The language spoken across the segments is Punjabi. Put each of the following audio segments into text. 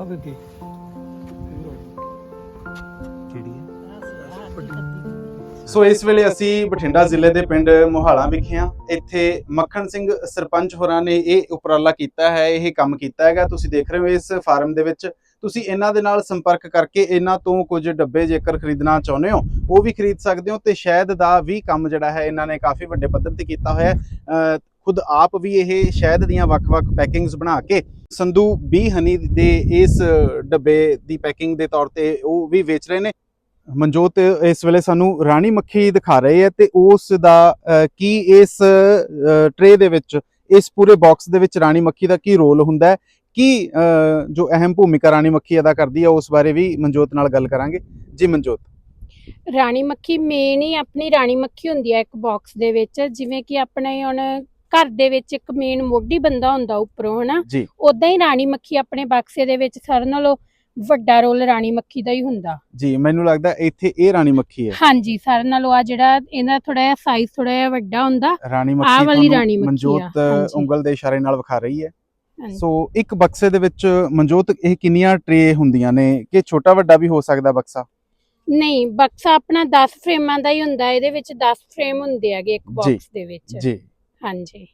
ਆ ਬੇਬੀ ਕਿਹੜੀ ਹੈ ਸੋ ਇਸ ਵੇਲੇ ਅਸੀਂ ਬਠਿੰਡਾ ਜ਼ਿਲ੍ਹੇ ਦੇ ਪਿੰਡ ਮੋਹਾਲਾ ਵਿਖੇ ਹਾਂ। ਇੱਥੇ ਮੱਖਣ ਸਿੰਘ ਸਰਪੰਚ ਹੋਰਾਂ ਨੇ ਇਹ ਉਪਰਾਲਾ ਕੀਤਾ ਹੈ ਇਹ ਕੰਮ ਕੀਤਾ ਹੈਗਾ। ਤੁਸੀਂ ਦੇਖ ਰਹੇ ਹੋ ਇਸ ਫਾਰਮ ਦੇ ਵਿੱਚ। ਤੁਸੀਂ ਇਹਨਾਂ ਦੇ ਨਾਲ ਸੰਪਰਕ ਕਰਕੇ ਇਹਨਾਂ ਤੋਂ ਕੁਝ ਡੱਬੇ ਜੇਕਰ ਖਰੀਦਣਾ ਚਾਹੁੰਦੇ ਹੋ ਉਹ ਵੀ ਖਰੀਦ ਸਕਦੇ ਹੋ ਤੇ ਸ਼ਹਿਦ ਦਾ ਵੀ ਕੰਮ ਜਿਹੜਾ ਹੈ ਇਹਨਾਂ ਨੇ ਕਾਫੀ ਵੱਡੇ ਪੱਧਰ ਤੇ ਕੀਤਾ ਹੋਇਆ ਹੈ। ਅਹ ਖੁਦ ਆਪ ਵੀ ਇਹ ਸ਼ਹਿਦ ਦੀਆਂ ਵੱਖ-ਵੱਖ ਪੈਕਿੰਗਸ ਬਣਾ ਕੇ ਸੰਧੂ ਬੀ ਹਨੀ ਦੇ ਇਸ ਡੱਬੇ ਦੀ ਪੈਕਿੰਗ ਦੇ ਤੌਰ ਤੇ ਉਹ ਵੀ ਵੇਚ ਰਹੇ ਨੇ। ਮਨਜੋਤ, ਇਸ ਵੇਲੇ ਸਾਨੂੰ ਰਾਣੀ ਮੱਖੀ ਦਿਖਾ ਰਹੇ ਹੈ ਤੇ ਉਸ ਦਾ ਕੀ ਇਸ ਟਰੇ ਦੇ ਵਿੱਚ, ਇਸ ਪੂਰੇ ਬਾਕਸ ਦੇ ਵਿੱਚ ਰਾਣੀ ਮੱਖੀ ਦਾ ਕੀ ਰੋਲ ਹੁੰਦਾ ਹੈ? ਕੀ ਜੋ ਅਹਿਮ ਭੂਮਿਕਾ ਰਾਣੀ ਮੱਖੀ ਅਦਾ ਕਰਦੀ ਹੈ ਉਸ ਬਾਰੇ ਵੀ ਮਨਜੋਤ ਨਾਲ ਗੱਲ ਕਰਾਂਗੇ। ਜੀ ਮਨਜੋਤ। ਰਾਣੀ ਮੱਖੀ ਮੇਨ ਹੀ ਆਪਣੀ ਰਾਣੀ ਮੱਖੀ ਹੁੰਦੀ ਹੈ ਇੱਕ ਬਾਕਸ ਦੇ ਵਿੱਚ, ਜਿਵੇਂ ਕਿ ਆਪਣੇ ਹੁਣ ਘਰ ਦੇ ਵਿੱਚ ਇੱਕ ਮੇਨ ਮੋਢੀ ਬੰਦਾ ਹੁੰਦਾ ਉੱਪਰੋਂ ਹਨਾ? ਜੀ। ਉਦਾਂ ਹੀ ਰਾਣੀ ਮੱਖੀ ਆਪਣੇ ਬਕਸੇ ਦੇ ਵਿੱਚ ਸਾਰਿਆਂ ਨਾਲੋਂ ਵੱਡਾ ਰੋਲ ਰਾਣੀ ਮੱਖੀ ਦਾ ਹੀ ਹੁੰਦਾ। ਜੀ ਮੈਨੂੰ ਲੱਗਦਾ ਇੱਥੇ ਇਹ ਰਾਣੀ ਮੱਖੀ ਹੈ। ਹਾਂਜੀ ਸਾਰਿਆਂ ਨਾਲੋਂ ਆ ਜਿਹੜਾ ਇਹਦਾ ਥੋੜਾ ਜਿਹਾ ਸਾਈਜ਼ ਥੋੜਾ ਜਿਹਾ ਵੱਡਾ ਹੁੰਦਾ ਰਾਣੀ ਮੱਖੀ ਆਹ ਵਾਲੀ ਰਾਣੀ ਮੱਖੀ ਮਨਜੋਤ। ਉਂਗਲ ਦੇ ਇਸ਼ਾਰੇ ਨਾਲ ਵਿਖਾ ਰਹੀ ਹੈ। ਸੋ ਇੱਕ ਬਕਸੇ ਦੇ ਵਿੱਚ ਮਨਜੋਤ ਇਹ ਕਿੰਨੀਆਂ ਟਰੇ ਹੁੰਦੀਆਂ ਨੇ? ਕਿ ਛੋਟਾ ਵੱਡਾ ਵੀ ਹੋ ਸਕਦਾ ਬਕਸਾ? ਨਹੀਂ ਬਕਸਾ ਆਪਣਾ 10 ਫਰੇਮਾਂ ਦਾ ਹੀ ਹੁੰਦਾ ਇਹਦੇ ਵਿੱਚ 10 ਫਰੇਮ ਹੁੰਦੇ ਹੈਗੇ ਇੱਕ ਬਾਕਸ ਦੇ ਵਿੱਚ। ਜੀ। ਹਾਂਜੀ।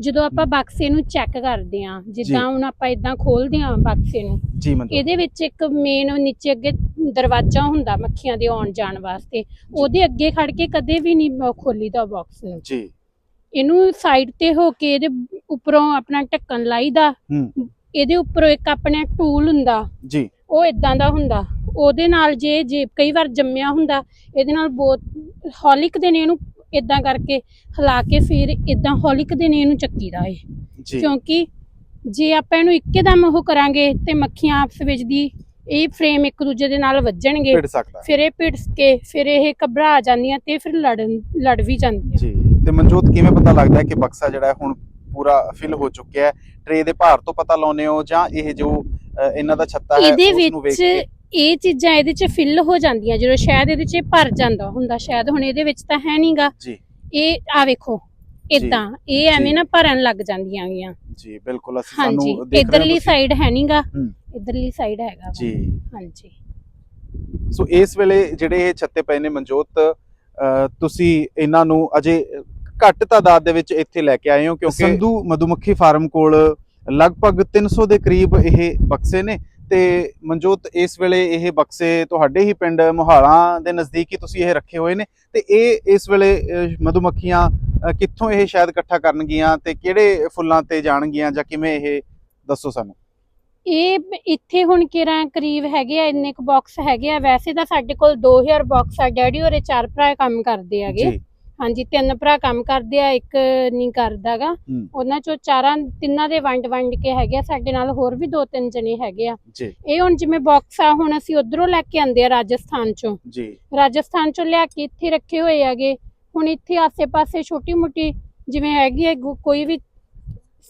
ਜਦੋਂ ਆਪਾਂ ਬਕਸੇ ਨੂੰ ਚੈੱਕ ਕਰਦੇ ਆ ਜਿੱਦਾਂ ਹੁਣ ਆਪਾਂ ਇਦਾਂ ਖੋਲਦੇ ਆ ਬਕਸੇ ਨੂੰ ਜੀ ਮਨਜੋਤ ਇਹਦੇ ਵਿੱਚ ਇੱਕ ਮੇਨ ਨੀਚੇ ਅੱਗੇ ਦਰਵਾਜ਼ਾ ਹੁੰਦਾ ਮੱਖੀਆਂ ਦੇ ਆਉਣ ਜਾਣ ਵਾਸਤੇ ਉਹਦੇ ਅੱਗੇ ਖੜ ਕੇ ਕਦੇ ਵੀ ਨਹੀਂ ਖੋਲੀਦਾ ਬਾਕਸ ਨੂੰ। ਜੀ। ਇਹਨੂੰ ਸਾਈਡ ਤੇ ਹੋ ਕੇ ਇਹਦੇ ਉੱਪਰੋਂ ਆਪਣਾ ਢੱਕਣ ਲਾਈਦਾ ਇਹਦੇ ਉੱਪਰੋਂ ਇੱਕ ਆਪਣਾ ਟੂਲ ਹੁੰਦਾ ਜੀ। ਉਹ ਇਦਾਂ ਦਾ ਹੁੰਦਾ। ਉਹਦੇ ਨਾਲ ਜੇ ਜੇ ਕਈ ਵਾਰ ਜੰਮਿਆ ਹੁੰਦਾ ਇਹਦੇ ਨਾਲ ਬਹੁਤ ਹੌਲਿਕ ਦੇ ਨੇ ਇਹਨੂੰ ਇਦਾਂ ਕਰਕੇ ਹਿਲਾ ਕੇ ਫਿਰ ਇਦਾਂ ਹੌਲਿਕ ਦੇ ਨੇ ਇਹਨੂੰ ਚੱਕੀਦਾ ਏ ਜੀ। ਕਿਉਂਕਿ ਜੇ ਆਪਾਂ ਇਹਨੂੰ ਇੱਕਦਮ ਉਹ ਕਰਾਂਗੇ ਤੇ ਮੱਖੀਆਂ ਆਪਸ ਵਿੱਚ ਦੀ ਇਹ ਫਰੇਮ ਇੱਕ ਦੂਜੇ ਦੇ ਨਾਲ ਵੱਜਣਗੇ ਸਕਦਾ ਹੈ। ਫਿਰ ਇਹ ਭਿੜਸ ਕੇ ਫਿਰ ਇਹ ਘਬਰਾ ਜਾਂਦੀਆਂ ਤੇ ਫਿਰ ਲੜਨ ਲੜ ਵੀ ਜਾਂਦੀਆਂ। ਜੀ। ਤੇ ਮਨਜੋਤ ਕਿਵੇਂ ਪਤਾ ਲੱਗਦਾ ਹੈ ਕਿ ਬਕਸਾ ਜਿਹੜਾ ਹੈ ਹੁਣ ਪੂਰਾ ਫਿਲ ਹੋ ਚੁੱਕਿਆ ਹੈ? ਟਰੇ ਦੇ ਭਾਰ ਤੋਂ ਪਤਾ ਲਾਉਨੇ ਹੋ ਜਾਂ ਇਹ ਜੋ ਅ, ਇਹਨਾਂ ਦਾ ਛੱਤਾ ਹੈ ਇਹਦੇ ਉਸ ਨੂੰ ਵੇਖ ਵਿੱਚ ਕੇ? ਇਹ ਚੀਜ਼ਾਂ ਇਹਦੇ 'ਚ ਫਿਲ ਹੋ ਜਾਂਦੀਆਂ ਜਦੋਂ ਸ਼ਾਇਦ ਇਹਦੇ 'ਚ ਇਹ ਭਰ ਜਾਂਦਾ ਹੁੰਦਾ ਸ਼ਾਇਦ ਹੁਣ ਇਹਦੇ ਵਿੱਚ ਤਾਂ ਹੈ ਨਹੀਂਗਾ ਜੀ ਇਹ ਆ ਵੇਖੋ ਇਦਾਂ ਇਹ ਐਵੇਂ। ਨਾ ਭਰਨ ਲੱਗ ਜਾਂਦੀਆਂ ਗੀਆਂ ਜੀ ਬਿਲਕੁਲ ਅਸੀਂ ਸਾਨੂੰ ਦੇਖ ਰਹੇ ਇਧਰਲੀ ਹੋ ਤੁਸੀਂ। ਸਾਈਡ ਹੈ ਨਹੀਂਗਾ। ਇਧਰਲੀ ਸਾਈਡ ਹੈਗਾ। ਜੀ ਹਾਂਜੀ ਸੋ ਇਸ ਵੇਲੇ ਜਿਹੜੇ ਇਹ ਛੱਤੇ ਪਏ ਨੇ ਮਨਜੋਤ ਤੁਸੀਂ ਇਹਨਾਂ ਨੂੰ ਅਜੇ ਘੱਟ ਤਾਦਾਦ ਦੇ ਵਿੱਚ ਇੱਥੇ ਲੈ ਕੇ ਆਏ ਹੋ ਕਿਉਂਕਿ ਸੰਧੂ ਮਧੂਮੱਖੀ ਫਾਰਮ ਕੋਲ ਲਗਭਗ 300 ਦੇ ਕਰੀਬ ਇਹ ਬਕਸੇ ਨੇ ਤੇ ਮਨਜੋਤ ਇਸ ਵੇਲੇ ਇਹ ਬਕਸੇ ਤੁਹਾਡੇ ਹੀ ਪਿੰਡ ਮੋਹਾਲਾ ਦੇ ਨਜ਼ਦੀਕ ਹੀ ਤੁਸੀਂ ਇਹ ਰੱਖੇ ਹੋਏ ਨੇ ਤੇ ਇਹ ਇਸ ਵੇਲੇ ਮਧੂਮੱਖੀਆਂ ਕਿੱਥੋਂ ਇਹ ਸ਼ਾਇਦ ਇਕੱਠਾ ਕਰਨਗੀਆਂ ਤੇ ਕਿਹੜੇ ਫੁੱਲਾਂ ਤੇ ਜਾਣਗੀਆਂ ਜਾਂ ਕਿਵੇਂ ਇਹ ਦੱਸੋ ਸਾਨੂੰ। ਇਹ ਇੱਥੇ ਹੁਣ ਕਿਰਾਂ ਕਰੀਬ ਹੈਗੇ ਆ ਇੰਨੇ ਕੁ ਬਾਕਸ ਹੈਗੇ ਆ। ਵੈਸੇ ਤਾਂ ਸਾਡੇ ਕੋਲ 2000 ਬਾਕਸ ਆ ਡੈਡੀ ਹੋਰੇ ਚਾਰ ਭਰਾ ਕੰਮ ਕਰਦੇ ਹੈਗੇ। ਜੀ ਹਾਂਜੀ ਤਿੰਨ ਭਰਾ ਕੰਮ ਕਰਦੇ ਆ ਇੱਕ ਨਹੀਂ ਕਰਦਾਗਾ। ਹੂੰ। ਉਹਨਾਂ ਚੋਂ ਚਾਰਾਂ ਤਿੰਨਾਂ ਦੇ ਵੰਡ ਵੰਡ ਕੇ ਹੈਗੇ ਆ ਸਾਡੇ ਨਾਲ ਹੋਰ ਵੀ ਦੋ ਤਿੰਨ ਜਣੇ ਹੈਗੇ ਆ। ਜੀ। ਇਹ ਹੁਣ ਜਿਵੇਂ ਬਾਕਸ ਆ ਹੁਣ ਅਸੀਂ ਉਧਰੋਂ ਲੈ ਕੇ ਆਂਦੇ ਆ ਰਾਜਸਥਾਨ ਚੋਂ। ਜੀ। ਰਾਜਸਥਾਨ ਚੋਂ ਲਿਆ ਕੇ ਇੱਥੇ ਰੱਖੇ ਹੋਏ ਹੈਗੇ। ਹੁਣ ਇੱਥੇ ਆਸੇ-ਪਾਸੇ ਛੋਟੀ-ਮੋਟੀ ਜਿਵੇਂ ਹੈਗੀ ਹੈ ਗੋ- ਕੋਈ ਵੀ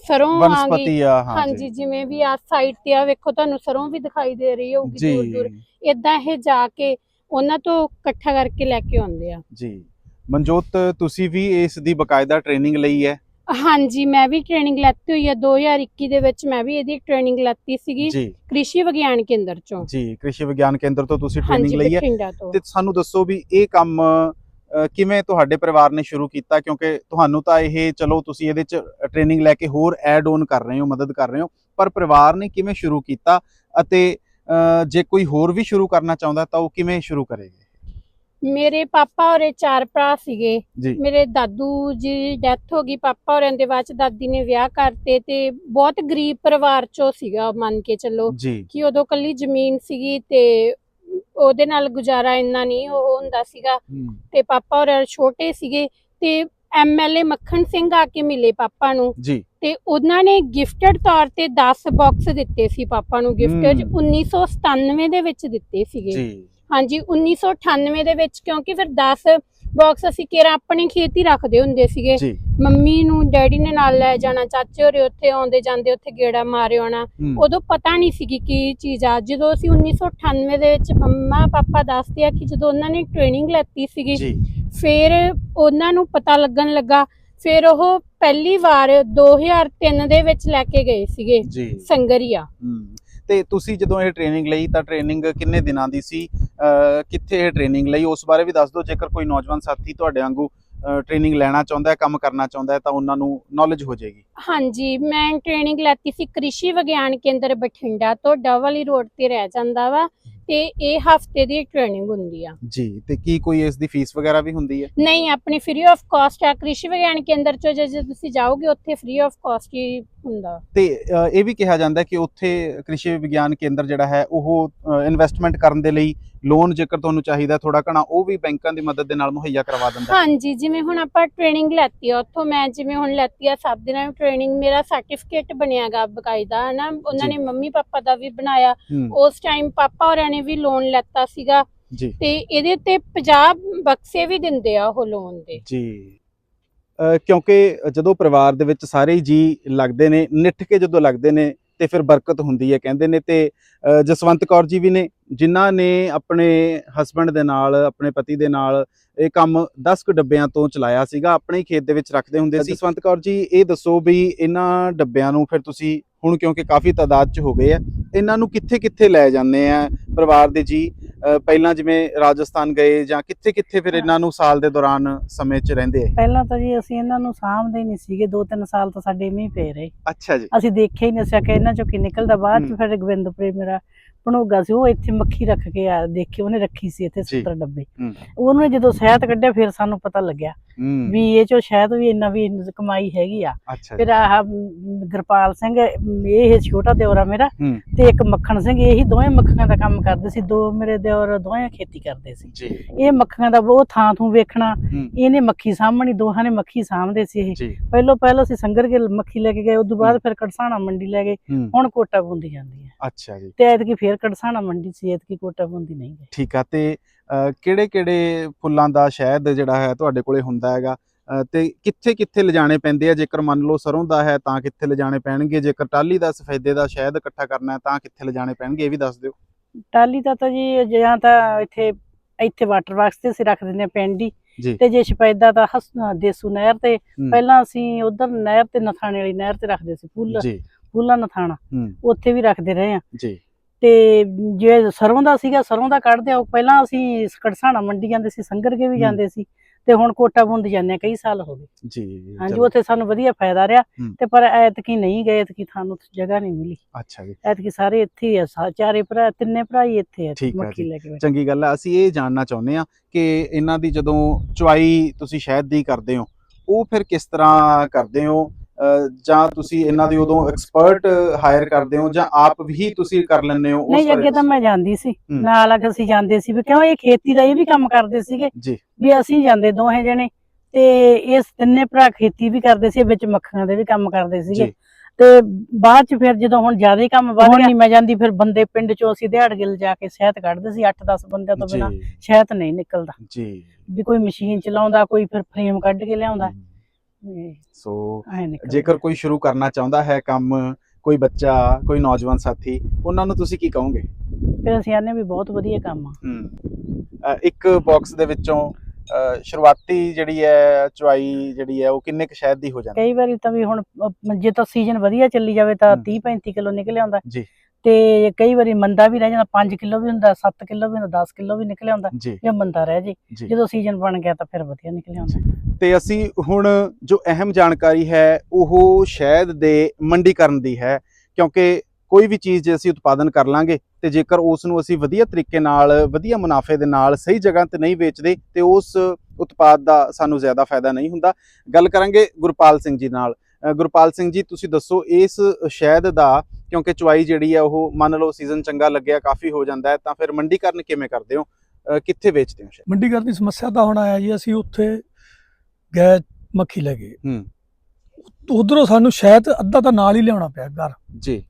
ਸਰੋਂ ਆ ਗਈ। ਵਨਸਪਤੀ ਆ ਹਾਂ ਹਾਂਜੀ ਜਿਵੇਂ ਵੀ ਆ ਸਾਈਡ ਤੇ ਆ ਵੇਖੋ ਤੁਹਾਨੂੰ ਸਰੋਂ ਵੀ ਦਿਖਾਈ ਦੇ ਰਹੀ ਹੋਊਗੀ ਦੂਰ ਦੂਰ ਜੀ ਇਦਾਂ ਇਹ ਜਾ ਕੇ ਉਹਨਾਂ ਤੋਂ ਇਕੱਠਾ ਕਰਕੇ ਲੈ ਕੇ ਆਉਂਦੇ ਆ। ਜੀ। ਮਨਜੋਤ ਤੁਸੀਂ ਵੀ ਇਸ ਦੀ ਬਕਾਇਦਾ ਟ੍ਰੇਨਿੰਗ ਲਈ ਹੈ? ਹਾਂਜੀ ਮੈਂ ਵੀ ਟ੍ਰੇਨਿੰਗ ਲੈਤੀ ਹੋਈ ਹੈ। 2021 ਦੇ ਵਿੱਚ ਮੈਂ ਵੀ ਇਹਦੀ ਟ੍ਰੇਨਿੰਗ ਲੈਤੀ ਸੀਗੀ ਕ੍ਰਿਸ਼ੀ ਵਿਗਿਆਨ ਕੇਂਦਰ ਚੋਂ। ਜੀ ਕ੍ਰਿਸ਼ੀ ਵਿਗਿਆਨ ਕੇਂਦਰ ਤੋਂ ਤੁਸੀਂ ਟ੍ਰੇਨਿੰਗ ਲਈ ਹੈ। ਤੋਂ। ਸਾਨੂੰ ਦੱਸੋ ਵੀ ਇਹ ਕੰਮ ਕਿਵੇਂ ਤੁਹਾਡੇ ਪਰਿਵਾਰ ਨੇ ਸ਼ੁਰੂ ਕੀਤਾ? ਕਿਉਂਕਿ ਤੁਹਾਨੂੰ ਤਾਂ ਇਹ ਚਲੋ ਤੁਸੀਂ ਇਹਦੇ ਚ ਟ੍ਰੇਨਿੰਗ ਲੈ ਕੇ ਹੋਰ ਐਡ ਔਨ ਕਰ ਰਹੇ ਹੋ ਮਦਦ ਕਰ ਰਹੇ ਹੋ ਪਰ ਪਰਿਵਾਰ ਨੇ ਕਿਵੇਂ ਸ਼ੁਰੂ ਕੀਤਾ? ਅਤੇ ਜੇ ਕੋਈ ਹੋਰ ਵੀ ਸ਼ੁਰੂ ਕਰਨਾ ਚਾਹੁੰਦਾ ਤਾਂ ਉਹ ਕਿਵੇਂ ਸ਼ੁਰੂ ਕਰੇਗਾ? ਮੇਰੇ ਪਾਪਾ ਹੋਰੇ ਚਾਰ ਭਰਾ ਸੀਗੇ। ਜੀ। ਮੇਰੇ ਦਾਦੂ ਜੀ ਦੀ ਡੈਥ ਹੋ ਗਈ ਪਾਪਾ ਹੋਰਾਂ ਦੇ ਬਾਅਦ ਚ ਦਾਦੀ ਨੇ ਵਿਆਹ ਕਰਤੇ ਤੇ ਬਹੁਤ ਗਰੀਬ ਪਰਿਵਾਰ ਚੋਂ ਸੀਗਾ ਮੰਨ ਕੇ ਚੱਲੋ। ਜੀ। ਕਿ ਉਦੋਂ ਕੱਲੀ ਜ਼ਮੀਨ ਸੀਗੀ ਤੇ ਉਹਦੇ ਨਾਲ ਗੁਜ਼ਾਰਾ ਇੰਨਾ ਨਹੀਂ ਉਹ ਹੁੰਦਾ ਸੀਗਾ। ਹੂੰ, ਤੇ ਪਾਪਾ ਹੋਰਾਂ ਛੋਟੇ ਸੀਗੇ ਤੇ ਐਮਐਲਏ ਮੱਖਣ ਸਿੰਘ ਆ ਕੇ ਮਿਲੇ ਪਾਪਾ ਨੂੰ। ਜੀ। ਤੇ ਉਹਨਾਂ ਨੇ ਗਿਫਟਡ ਤੌਰ ਤੇ 10 ਬਾਕਸ ਦਿੱਤੇ ਸੀ ਪਾਪਾ ਨੂੰ। ਗਿਫਟ ਹਮ। 1997 ਦੇ ਵਿੱਚ ਦਿੱਤੇ ਸੀਗੇ। ਜੀ। ਹਾਂਜੀ 1998 ਦੇ ਵਿੱਚ ਕਿਉਂਕਿ ਫਿਰ 10 ਬਾਕਸ ਅਸੀਂ ਕਿਹੜਾ ਆਪਣੇ ਖੇਤ ਹੀ ਰੱਖਦੇ ਹੁੰਦੇ ਸੀਗੇ। ਮੰਮੀ ਨੂੰ ਡੈਡੀ ਨੇ ਨਾਲ ਲੈ ਜਾਣਾ ਚਾਚੇ ਹੋਰੇ ਉੱਥੇ ਆਉਂਦੇ ਜਾਂਦੇ ਉੱਥੇ ਗੇੜਾ ਮਾਰੇ ਆਉਣਾ ਉਦੋਂ ਪਤਾ ਨਹੀਂ ਸੀਗੀ ਕੀ ਚੀਜ਼ ਆ। ਜਦੋਂ ਅਸੀਂ 1998 ਦੇ ਵਿੱਚ ਮੰਮਾ ਪਾਪਾ ਦੱਸਦੇ ਆ ਕਿ ਜਦੋਂ ਉਹਨਾਂ ਨੇ ਟ੍ਰੇਨਿੰਗ ਲੈਤੀ ਸੀਗੀ ਫਿਰ ਉਹਨਾਂ ਨੂੰ ਪਤਾ ਲੱਗਣ ਲੱਗਾ। ਫਿਰ ਉਹ ਪਹਿਲੀ ਵਾਰ 2003 ਦੇ ਵਿੱਚ ਲੈ ਕੇ ਗਏ ਸੀਗੇ ਸੰਗਰੀਆ। ਤੇ ਤੁਸੀਂ ਜਦੋਂ ਇਹ ਟ੍ਰੇਨਿੰਗ ਲਈ ਤਾਂ ਟ੍ਰੇਨਿੰਗ ਕਿੰਨੇ ਦਿਨਾਂ ਦੀ ਸੀ? ਕਿੱਥੇ ਇਹ ਟ੍ਰੇਨਿੰਗ ਲਈ? ਉਸ ਬਾਰੇ ਵੀ ਦੱਸ ਦਿਓ ਜੇਕਰ ਕੋਈ ਨੌਜਵਾਨ ਸਾਥੀ ਤੁਹਾਡੇ ਵਾਂਗੂ ਟ੍ਰੇਨਿੰਗ ਲੈਣਾ ਚਾਹੁੰਦਾ ਹੈ ਕੰਮ ਕਰਨਾ ਚਾਹੁੰਦਾ ਹੈ ਤਾਂ ਉਹਨਾਂ ਨੂੰ ਨੌਲੇਜ ਹੋ ਜਾਏਗੀ। ਹਾਂਜੀ ਮੈਂ ਟ੍ਰੇਨਿੰਗ ਲੈਤੀ ਸੀ ਕ੍ਰਿਸ਼ੀ ਵਿਗਿਆਨ ਕੇਂਦਰ ਬਠਿੰਡਾ ਤੋਂ ਡਵਲੀ ਰੋਡ ਤੇ ਰਹਿ ਜਾਂਦਾ ਵਾ ਤੇ ਇਹ ਹਫ਼ਤੇ ਦੀ ਟ੍ਰੇਨਿੰਗ ਹੁੰਦੀ ਆ। ਜੀ ਤੇ ਕੀ ਕੋਈ ਇਸ ਦੀ ਫੀਸ ਵਗੈਰਾ ਵੀ ਹੁੰਦੀ ਹੈ? ਨਹੀਂ ਆਪਣੀ ਫ੍ਰੀ ਆਫ ਕਾਸਟ ਆ ਕ੍ਰਿਸ਼ੀ ਵਿਗਿਆਨ ਕੇਂਦਰ ਚ ਜੇ ਤੁਸੀਂ ਜਾਓਗੇ ਉੱਥੇ ਫ੍ਰੀ ਆਫ ਕਾਸਟ ਹੀ ਹੁੰਦਾ। ਤੇ ਇਹ ਵੀ ਕਿਹਾ ਜਾਂਦਾ ਕਿ ਉੱਥੇ ਕ੍ਰਿਸ਼ੀ ਵਿਗਿਆਨ ਕੇਂਦਰ ਜਿਹੜਾ ਹੈ ਉਹ ਇਨਵੈਸਟਮੈਂਟ ਕਰਨ ਦੇ ਲਈ ਲੋਨ ਜੇਕਰ ਤੁਹਾਨੂੰ ਚਾਹੀਦਾ ਥੋੜਾ ਘਣਾ ਉਹ ਵੀ ਬੈਂਕਾਂ ਦੀ ਮਦਦ ਦੇ ਨਾਲ ਮੁਹੱਈਆ ਕਰਵਾ ਦਿੰਦਾ ਹੈ। ਹਾਂਜੀ ਜਿਵੇਂ ਹੁਣ ਆਪਾਂ ਟ੍ਰੇਨਿੰਗ ਲੈਤੀ ਆ ਉੱਥੋਂ ਮੈਂ ਜਿਵੇਂ ਹੁਣ ਲੈਤੀ ਆ ਸੱਤ ਦਿਨਾਂ ਦੀ ਟ੍ਰੇਨਿੰਗ ਮੇਰਾ ਸਰਟੀਫਿਕੇਟ ਬਣਿਆਗਾ ਬਕਾਇਦਾ ਹਨਾ। ਉਹਨਾਂ ਜੀ। ਨੇ ਮੰਮੀ ਪਾਪਾ ਦਾ ਵੀ ਬਣਾਇਆ। ਹੂੰ, ਉਸ ਟਾਈਮ ਪਾਪਾ ਹੋਰਾਂ ਨੇ ਵੀ ਲੋਨ ਲੈਤਾ ਸੀਗਾ। ਜੀ। ਤੇ ਇਹਦੇ ਉੱਤੇ 50 ਬਕਸੇ ਵੀ ਦਿੰਦੇ ਆ ਉਹ ਲੋਨ ਦੇ। ਜੀ। ਕਿਉਂਕਿ ਜਦੋਂ ਪਰਿਵਾਰ ਦੇ ਵਿੱਚ ਸਾਰੇ ਜੀ ਲੱਗਦੇ ਨੇ ਨਿੱਠ ਕੇ ਜਦੋਂ ਲੱਗਦੇ ਨੇ ਤੇ ਫਿਰ ਬਰਕਤ ਹੁੰਦੀ ਹੈ ਕਹਿੰਦੇ ਨੇ ਤੇ ਜਸਵੰਤ ਕੌਰ ਜੀ ਵੀ ਨੇ ਜਿਨ੍ਹਾਂ ਨੇ ਆਪਣੇ ਹਸਬੰਡ ਦੇ ਨਾਲ ਆਪਣੇ ਪਤੀ ਦੇ ਨਾਲ ਇਹ ਕੰਮ 10 ਕੁ ਡੱਬਿਆਂ ਤੋਂ ਚਲਾਇਆ ਸੀਗਾ ਆਪਣੇ ਹੀ ਖੇਤ ਦੇ ਵਿੱਚ ਰੱਖਦੇ ਹੁੰਦੇ ਸੀ। ਜਸਵੰਤ ਕੌਰ ਜੀ ਇਹ ਦੱਸੋ ਵੀ ਇਹਨਾਂ ਡੱਬਿਆਂ ਨੂੰ ਫਿਰ ਤੁਸੀਂ ਹੁਣ ਕਿਉਂਕਿ ਕਾਫੀ ਤਾਦਾਦ ਚ ਹੋ ਗਏ ਆ ਇਹਨਾਂ ਨੂੰ ਕਿੱਥੇ ਕਿੱਥੇ ਲੈ ਜਾਂਦੇ ਆ ਪਰਿਵਾਰ ਦੇ ਜੀ? ਪਹਿਲਾਂ ਜਿਵੇਂ ਰਾਜਸਥਾਨ ਗਏ ਜਾਂ ਕਿੱਥੇ ਕਿੱਥੇ ਫਿਰ ਇਹਨਾਂ ਨੂੰ ਸਾਲ ਦੇ ਦੌਰਾਨ ਸਮੇਂ 'ਚ ਰਹਿੰਦੇ ਆ? ਪਹਿਲਾਂ ਤਾਂ ਜੀ ਅਸੀਂ ਇਹਨਾਂ ਨੂੰ ਸਾਂਭਦੇ ਨਹੀਂ ਸੀਗੇ ਦੋ ਤਿੰਨ ਸਾਲ ਤਾਂ ਸਾਡੇ ਇਵੇਂ ਹੀ ਪਏ ਰਹੇ। ਅੱਛਾ ਜੀ। ਅਸੀਂ ਦੇਖਿਆ ਹੀ ਨਹੀਂ ਸੀ ਕਿ ਇਹਨਾਂ ਚੋਂ ਕੀ ਨਿਕਲਦਾ ਬਾਅਦ ਚ। ਫਿਰ ਗੋਬਿੰਦਪੁਰੇ ਮੇਰਾ ਭਣੋਗਾ ਸੀ ਉਹ ਇੱਥੇ ਮੱਖੀ ਰੱਖ ਕੇ ਆ ਦੇਖੀ ਉਹਨੇ ਰੱਖੀ ਸੀ ਇੱਥੇ ਜੀ। 70 ਡੱਬੇ। ਉਹਨੇ ਜਦੋਂ ਸ਼ਹਿਦ ਕੱਢਿਆ ਫਿਰ ਸਾਨੂੰ ਪਤਾ ਲੱਗਿਆ ਵੀ ਇਹ ਚੋਂ ਸ਼ਾਇਦ ਵੀ ਇੰਨਾ ਵੀ ਕਮਾਈ ਹੈਗੀ ਆ। ਫਿਰ ਆਹ ਗੁਰਪਾਲ ਸਿੰਘ ਇਹ ਛੋਟਾ ਦਿਓਰਾ ਮੇਰਾ ਤੇ ਇੱਕ ਮੱਖਣ ਸਿੰਘ ਇਹੀ ਦੋਵੇਂ ਮੱਖੀਆਂ ਦਾ ਕੰਮ ਕਰਦੇ ਸੀ ਦੋ ਮੇਰੇ ਦਿਓਰ ਦੋਵੇਂ ਖੇਤੀ ਕਰਦੇ ਸੀ। ਇਹ ਮੱਖੀਆਂ ਦਾ ਉਹ ਥਾਂ ਥੂ ਵੇਖਣਾ ਇਹਨੇ ਮੱਖੀ ਸਾਂਭਣੀ ਦੋਹਾਂ ਨੇ ਮੱਖੀ ਸਾਂਭਦੇ ਸੀ ਇਹ। ਪਹਿਲੋਂ ਪਹਿਲਾਂ ਅਸੀਂ ਸੰਗਰ ਕੇ ਮੱਖੀ ਲੈ ਕੇ ਗਏ ਉਦੋਂ ਬਾਅਦ ਫਿਰ ਕੜਸਾਣਾ ਮੰਡੀ ਲੈ ਗਏ ਹੁਣ ਕੋਟਾ ਬੁੰਦੀ ਜਾਂਦੀ ਹੈ। ਅੱਛਾ ਜੀ। ਤੇ ਐਤਕੀ ਫਿਰ ਕੜਸਾਣਾ ਮੰਡੀ ਸੀ ਐਤਕੀ ਕੋਟਾ ਬੁੰਦੀ ਨਹੀਂ ਗਏ ਠੀਕ ਆ ਤੇ ਕਿਹੜੇ ਕਿਹੜੇ ਫੁੱਲਾਂ ਦਾ ਸ਼ਹਿਦ ਜਿਹੜਾ ਹੈ ਤੁਹਾਡੇ ਕੋਲੇ ਹੁੰਦਾ ਹੈਗਾ? ਤੇ ਕਿੱਥੇ ਕਿੱਥੇ ਲਿਜਾਣੇ ਪੈਂਦੇ ਆ? ਜੇਕਰ ਮੰਨ ਲਓ ਸਰੋਂ ਦਾ ਹੈ ਤਾਂ ਕਿੱਥੇ ਲਿਜਾਣੇ ਪੈਣਗੇ? ਜੇਕਰ ਟਾਲੀ ਦਾ ਸਫੈਦੇ ਦਾ ਸ਼ਹਿਦ ਇਕੱਠਾ ਕਰਨਾ ਹੈ ਤਾਂ ਕਿੱਥੇ ਲਿਜਾਣੇ ਪੈਣਗੇ? ਇਹ ਵੀ ਦੱਸ ਦਿਓ। ਟਾਲੀ ਦਾ ਤਾਂ ਜੀ ਜਾਂ ਤਾਂ ਇੱਥੇ ਇੱਥੇ ਵਾਟਰ ਬਾਕਸ ਤੇ ਅਸੀਂ ਰੱਖ ਦਿੰਦੇ ਆ ਪਿੰਡ ਤੇ ਜੇ ਸ਼ਪੈਦਾ ਹਸ ਦੇਸੂ ਨਹਿਰ ਤੇ। ਪਹਿਲਾਂ ਅਸੀਂ ਉਧਰ ਨਹਿਰ ਤੇ ਨਥਾਣੇ ਵਾਲੀ ਨਹਿਰ ਤੇ ਰੱਖਦੇ ਸੀ ਫੁੱਲ। ਫੁੱਲਾ ਨਥਾਣਾ। ਉੱਥੇ ਵੀ ਰੱਖਦੇ ਰਹੇ ਆ ਜੀ। ਤੇ ਜੇ ਸਰੋਂ ਦਾ ਸੀਗਾ ਸਰੋਂ ਦਾ ਕੱਢਦੇ ਆ ਪਹਿਲਾਂ ਅਸੀਂ ਕੜਸਾਣਾ ਮੰਡੀ ਜਾਂਦੇ ਸੀ ਸੰਗਰ ਕੇ ਵੀ। ਜਾਂਦੇ ਸੀ ਤੇ ਹੁਣ ਕੋਟਾ ਬੁੰਦ ਜਾਂਦੇ ਆ ਕਈ ਸਾਲ ਹੋ ਗਏ ਜੀ ਹਾਂਜੀ ਉੱਥੇ ਸਾਨੂੰ ਵਧੀਆ ਫਾਇਦਾ ਰਿਹਾ। ਤੇ ਪਰ ਐਤਕੀ ਨਹੀਂ ਗਏ ਐਤਕੀ ਉੱਥੇ ਜਗ੍ਹਾ ਨਹੀਂ ਮਿਲੀ ਅੱਛਾ ਜੀ ਐਤਕੀ ਸਾਰੇ ਇੱਥੇ ਆ ਚਾਰੇ ਭਰਾ ਤਿੰਨੇ ਭਰਾ ਹੀ ਇੱਥੇ ਆ ਆ ਜੀ। ਲੈ ਕੇ। ਚੰਗੀ ਗੱਲ ਹੈ ਅਸੀਂ ਇਹ ਜਾਣਨਾ ਚਾਹੁੰਦੇ ਆ ਕਿ ਇਹਨਾਂ ਦੀ ਜਦੋਂ ਚੁਆਈ ਤੁਸੀਂ ਸ਼ਹਿਦ ਦੀ ਕਰਦੇ ਹੋ ਉਹ ਫਿਰ ਕਿਸ ਤਰ੍ਹਾਂ ਕਰਦੇ ਹੋ ਜਾਂ ਤੁਸੀਂ ਇਹਨਾਂ ਦੀ ਉਦੋਂ ਐਕਸਪਰਟ ਹਾਇਰ ਕਰਦੇ ਹੋ ਜਾਂ ਆਪ ਵੀ ਤੁਸੀਂ ਕਰ ਲੈਂਦੇ ਹੋ ਉਸ ਨਹੀਂ ਅੱਗੇ ਤਾਂ ਮੈਂ ਜਾਂਦੀ ਸੀ। ਨਾਲ ਅਗ ਅਸੀਂ ਜਾਂਦੇ ਸੀ ਵੀ ਕਿਉਂ ਇਹ ਖੇਤੀ ਦਾ ਇਹ ਵੀ ਕੰਮ ਕਰਦੇ ਸੀਗੇ ਜੀ। ਵੀ ਅਸੀਂ ਜਾਂਦੇ ਦੋਹੇ ਜਣੇ ਤੇ ਇਸ ਤਿੰਨੇ ਭਰਾ ਖੇਤੀ ਵੀ ਕਰਦੇ ਸੀ ਵਿੱਚ ਮੱਖੀਆਂ ਦੇ ਵੀ ਕੰਮ ਕਰਦੇ ਸੀਗੇ। ਤੇ ਬਾਅਦ ਚ ਫਿਰ ਜਦੋਂ ਹੁਣ ਜ਼ਿਆਦਾ ਹੀ ਕੰਮ ਵੱਧ ਗਿਆ ਨਹੀਂ ਮੈਂ ਜਾਂਦੀ ਫਿਰ ਬੰਦੇ ਪਿੰਡ ਚੋਂ ਅਸੀਂ ਦਿਹਾੜ ਗਿਲ ਜਾ ਕੇ ਸ਼ਹਿਦ ਕੱਢਦੇ ਸੀ 8-10 ਬੰਦਿਆਂ ਤੋਂ ਬਿਨਾਂ ਜੀ। ਸ਼ਹਿਦ ਨਹੀਂ ਨਿਕਲਦਾ। ਜੀ। ਵੀ ਕੋਈ ਮਸ਼ੀਨ ਚਲਾਉਂਦਾ ਕੋਈ ਫਿਰ ਫਰੇਮ ਕੱਢ ਕੇ ਲਿਆਉਂਦਾ। ਸੋ ਜੇਕਰ ਕੋਈ ਸ਼ੁਰੂ ਕਰਨਾ ਚਾਹੁੰਦਾ ਹੈ ਕੰਮ ਕੋਈ ਬੱਚਾ ਕੋਈ ਨੌਜਵਾਨ ਸਾਥੀ ਉਹਨਾਂ ਨੂੰ ਤੁਸੀਂ ਕੀ ਕਹੋਗੇ? ਫਿਰ ਅਸੀਂ ਆਨੇ ਵੀ ਬਹੁਤ ਵਧੀਆ ਕੰਮ ਆ। ਇੱਕ ਬਾਕਸ ਦੇ ਵਿੱਚੋਂ ਸ਼ੁਰੂਆਤੀ ਜਿਹੜੀ ਹੈ ਚੁਆਈ ਜਿਹੜੀ ਹੈ ਉਹ ਕਿੰਨੇ ਕੁ ਸ਼ਹਿਦ ਦੀ ਹੋ ਜਾਂਦੀ? ਕਈ ਵਾਰੀ ਤਾਂ ਵੀ ਹੁਣ ਜੇ ਤਾਂ ਸੀਜ਼ਨ ਵਧੀਆ ਚੱਲੀ ਜਾਵੇ ਤਾਂ ਹੂੰ। 30 35 ਕਿਲੋ ਨਿਕਲ ਆਉਂਦਾ। ਜੀ। ਤੇ ਕਈ ਵਾਰੀ ਮੰਦਾ ਵੀ ਰਹਿ ਜਾਂਦਾ 5 ਕਿਲੋ ਵੀ ਹੁੰਦਾ 7 ਕਿਲੋ ਵੀ ਹੁੰਦਾ 10 ਕਿਲੋ ਵੀ ਨਿਕਲ ਆਉਂਦਾ ਜੀ। ਜੇ ਮੰਦਾ ਰਹਿ ਜੇ ਜੀ। ਜਦੋਂ ਸੀਜ਼ਨ ਬਣ ਗਿਆ ਤਾਂ ਫਿਰ ਵਧੀਆ ਨਿਕਲ ਆਉਂਦਾ ਤੇ ਅਸੀਂ ਹੁਣ ਜੋ ਅਹਿਮ ਜਾਣਕਾਰੀ ਹੈ ਉਹ ਸ਼ਹਿਦ ਦੇ ਮੰਡੀਕਰਨ ਦੀ ਹੈ ਕਿਉਂਕਿ ਕੋਈ ਵੀ ਚੀਜ਼ ਜੇ ਅਸੀਂ ਉਤਪਾਦਨ ਕਰ ਲਾਂਗੇ ਤੇ ਜੇਕਰ ਉਸ ਨੂੰ ਅਸੀਂ ਵਧੀਆ ਤਰੀਕੇ ਨਾਲ ਵਧੀਆ ਮੁਨਾਫੇ ਦੇ ਨਾਲ ਸਹੀ ਜਗ੍ਹਾ ਤੇ ਨਹੀਂ ਵੇਚਦੇ ਤੇ ਉਸ ਉਤਪਾਦ ਦਾ ਸਾਨੂੰ ਜ਼ਿਆਦਾ ਫਾਇਦਾ ਨਹੀਂ ਹੁੰਦਾ। ਗੱਲ ਕਰਾਂਗੇ ਗੁਰਪਾਲ ਸਿੰਘ ਜੀ ਨਾਲ। ਗੁਰਪਾਲ ਸਿੰਘ ਜੀ ਤੁਸੀਂ ਦੱਸੋ ਇਸ ਸ਼ਹਿਦ ਦਾ ਕਿਉਂਕਿ ਚੁਆਈ ਜਿਹੜੀ ਹੈ ਉਹ ਮੰਨ ਲਓ ਸੀਜ਼ਨ ਚੰਗਾ ਲੱਗਿਆ ਕਾਫੀ ਹੋ ਜਾਂਦਾ ਹੈ ਤਾਂ ਫਿਰ ਮੰਡੀਕਰਨ ਕਿਵੇਂ ਕਰਦੇ ਹੋ? ਕਿੱਥੇ ਵੇਚਦੇ ਹੋ ਸ਼ਹਿਦ? ਮੰਡੀਕਰਨ ਦੀ ਸਮੱਸਿਆ ਤਾਂ ਹੁਣ ਆਇਆ ਜੀ ਅਸੀਂ ਉੱਥੇ ਗਏ ਮੱਖੀ ਲੈ ਗਏ। ਹੂੰ। ਉਧਰੋਂ ਸਾਨੂੰ ਸ਼ਾਇਦ ਅੱਧਾ ਤਾਂ ਨਾਲ ਹੀ ਲਿਆਉਣਾ ਪਿਆ ਘਰ। ਜੀ।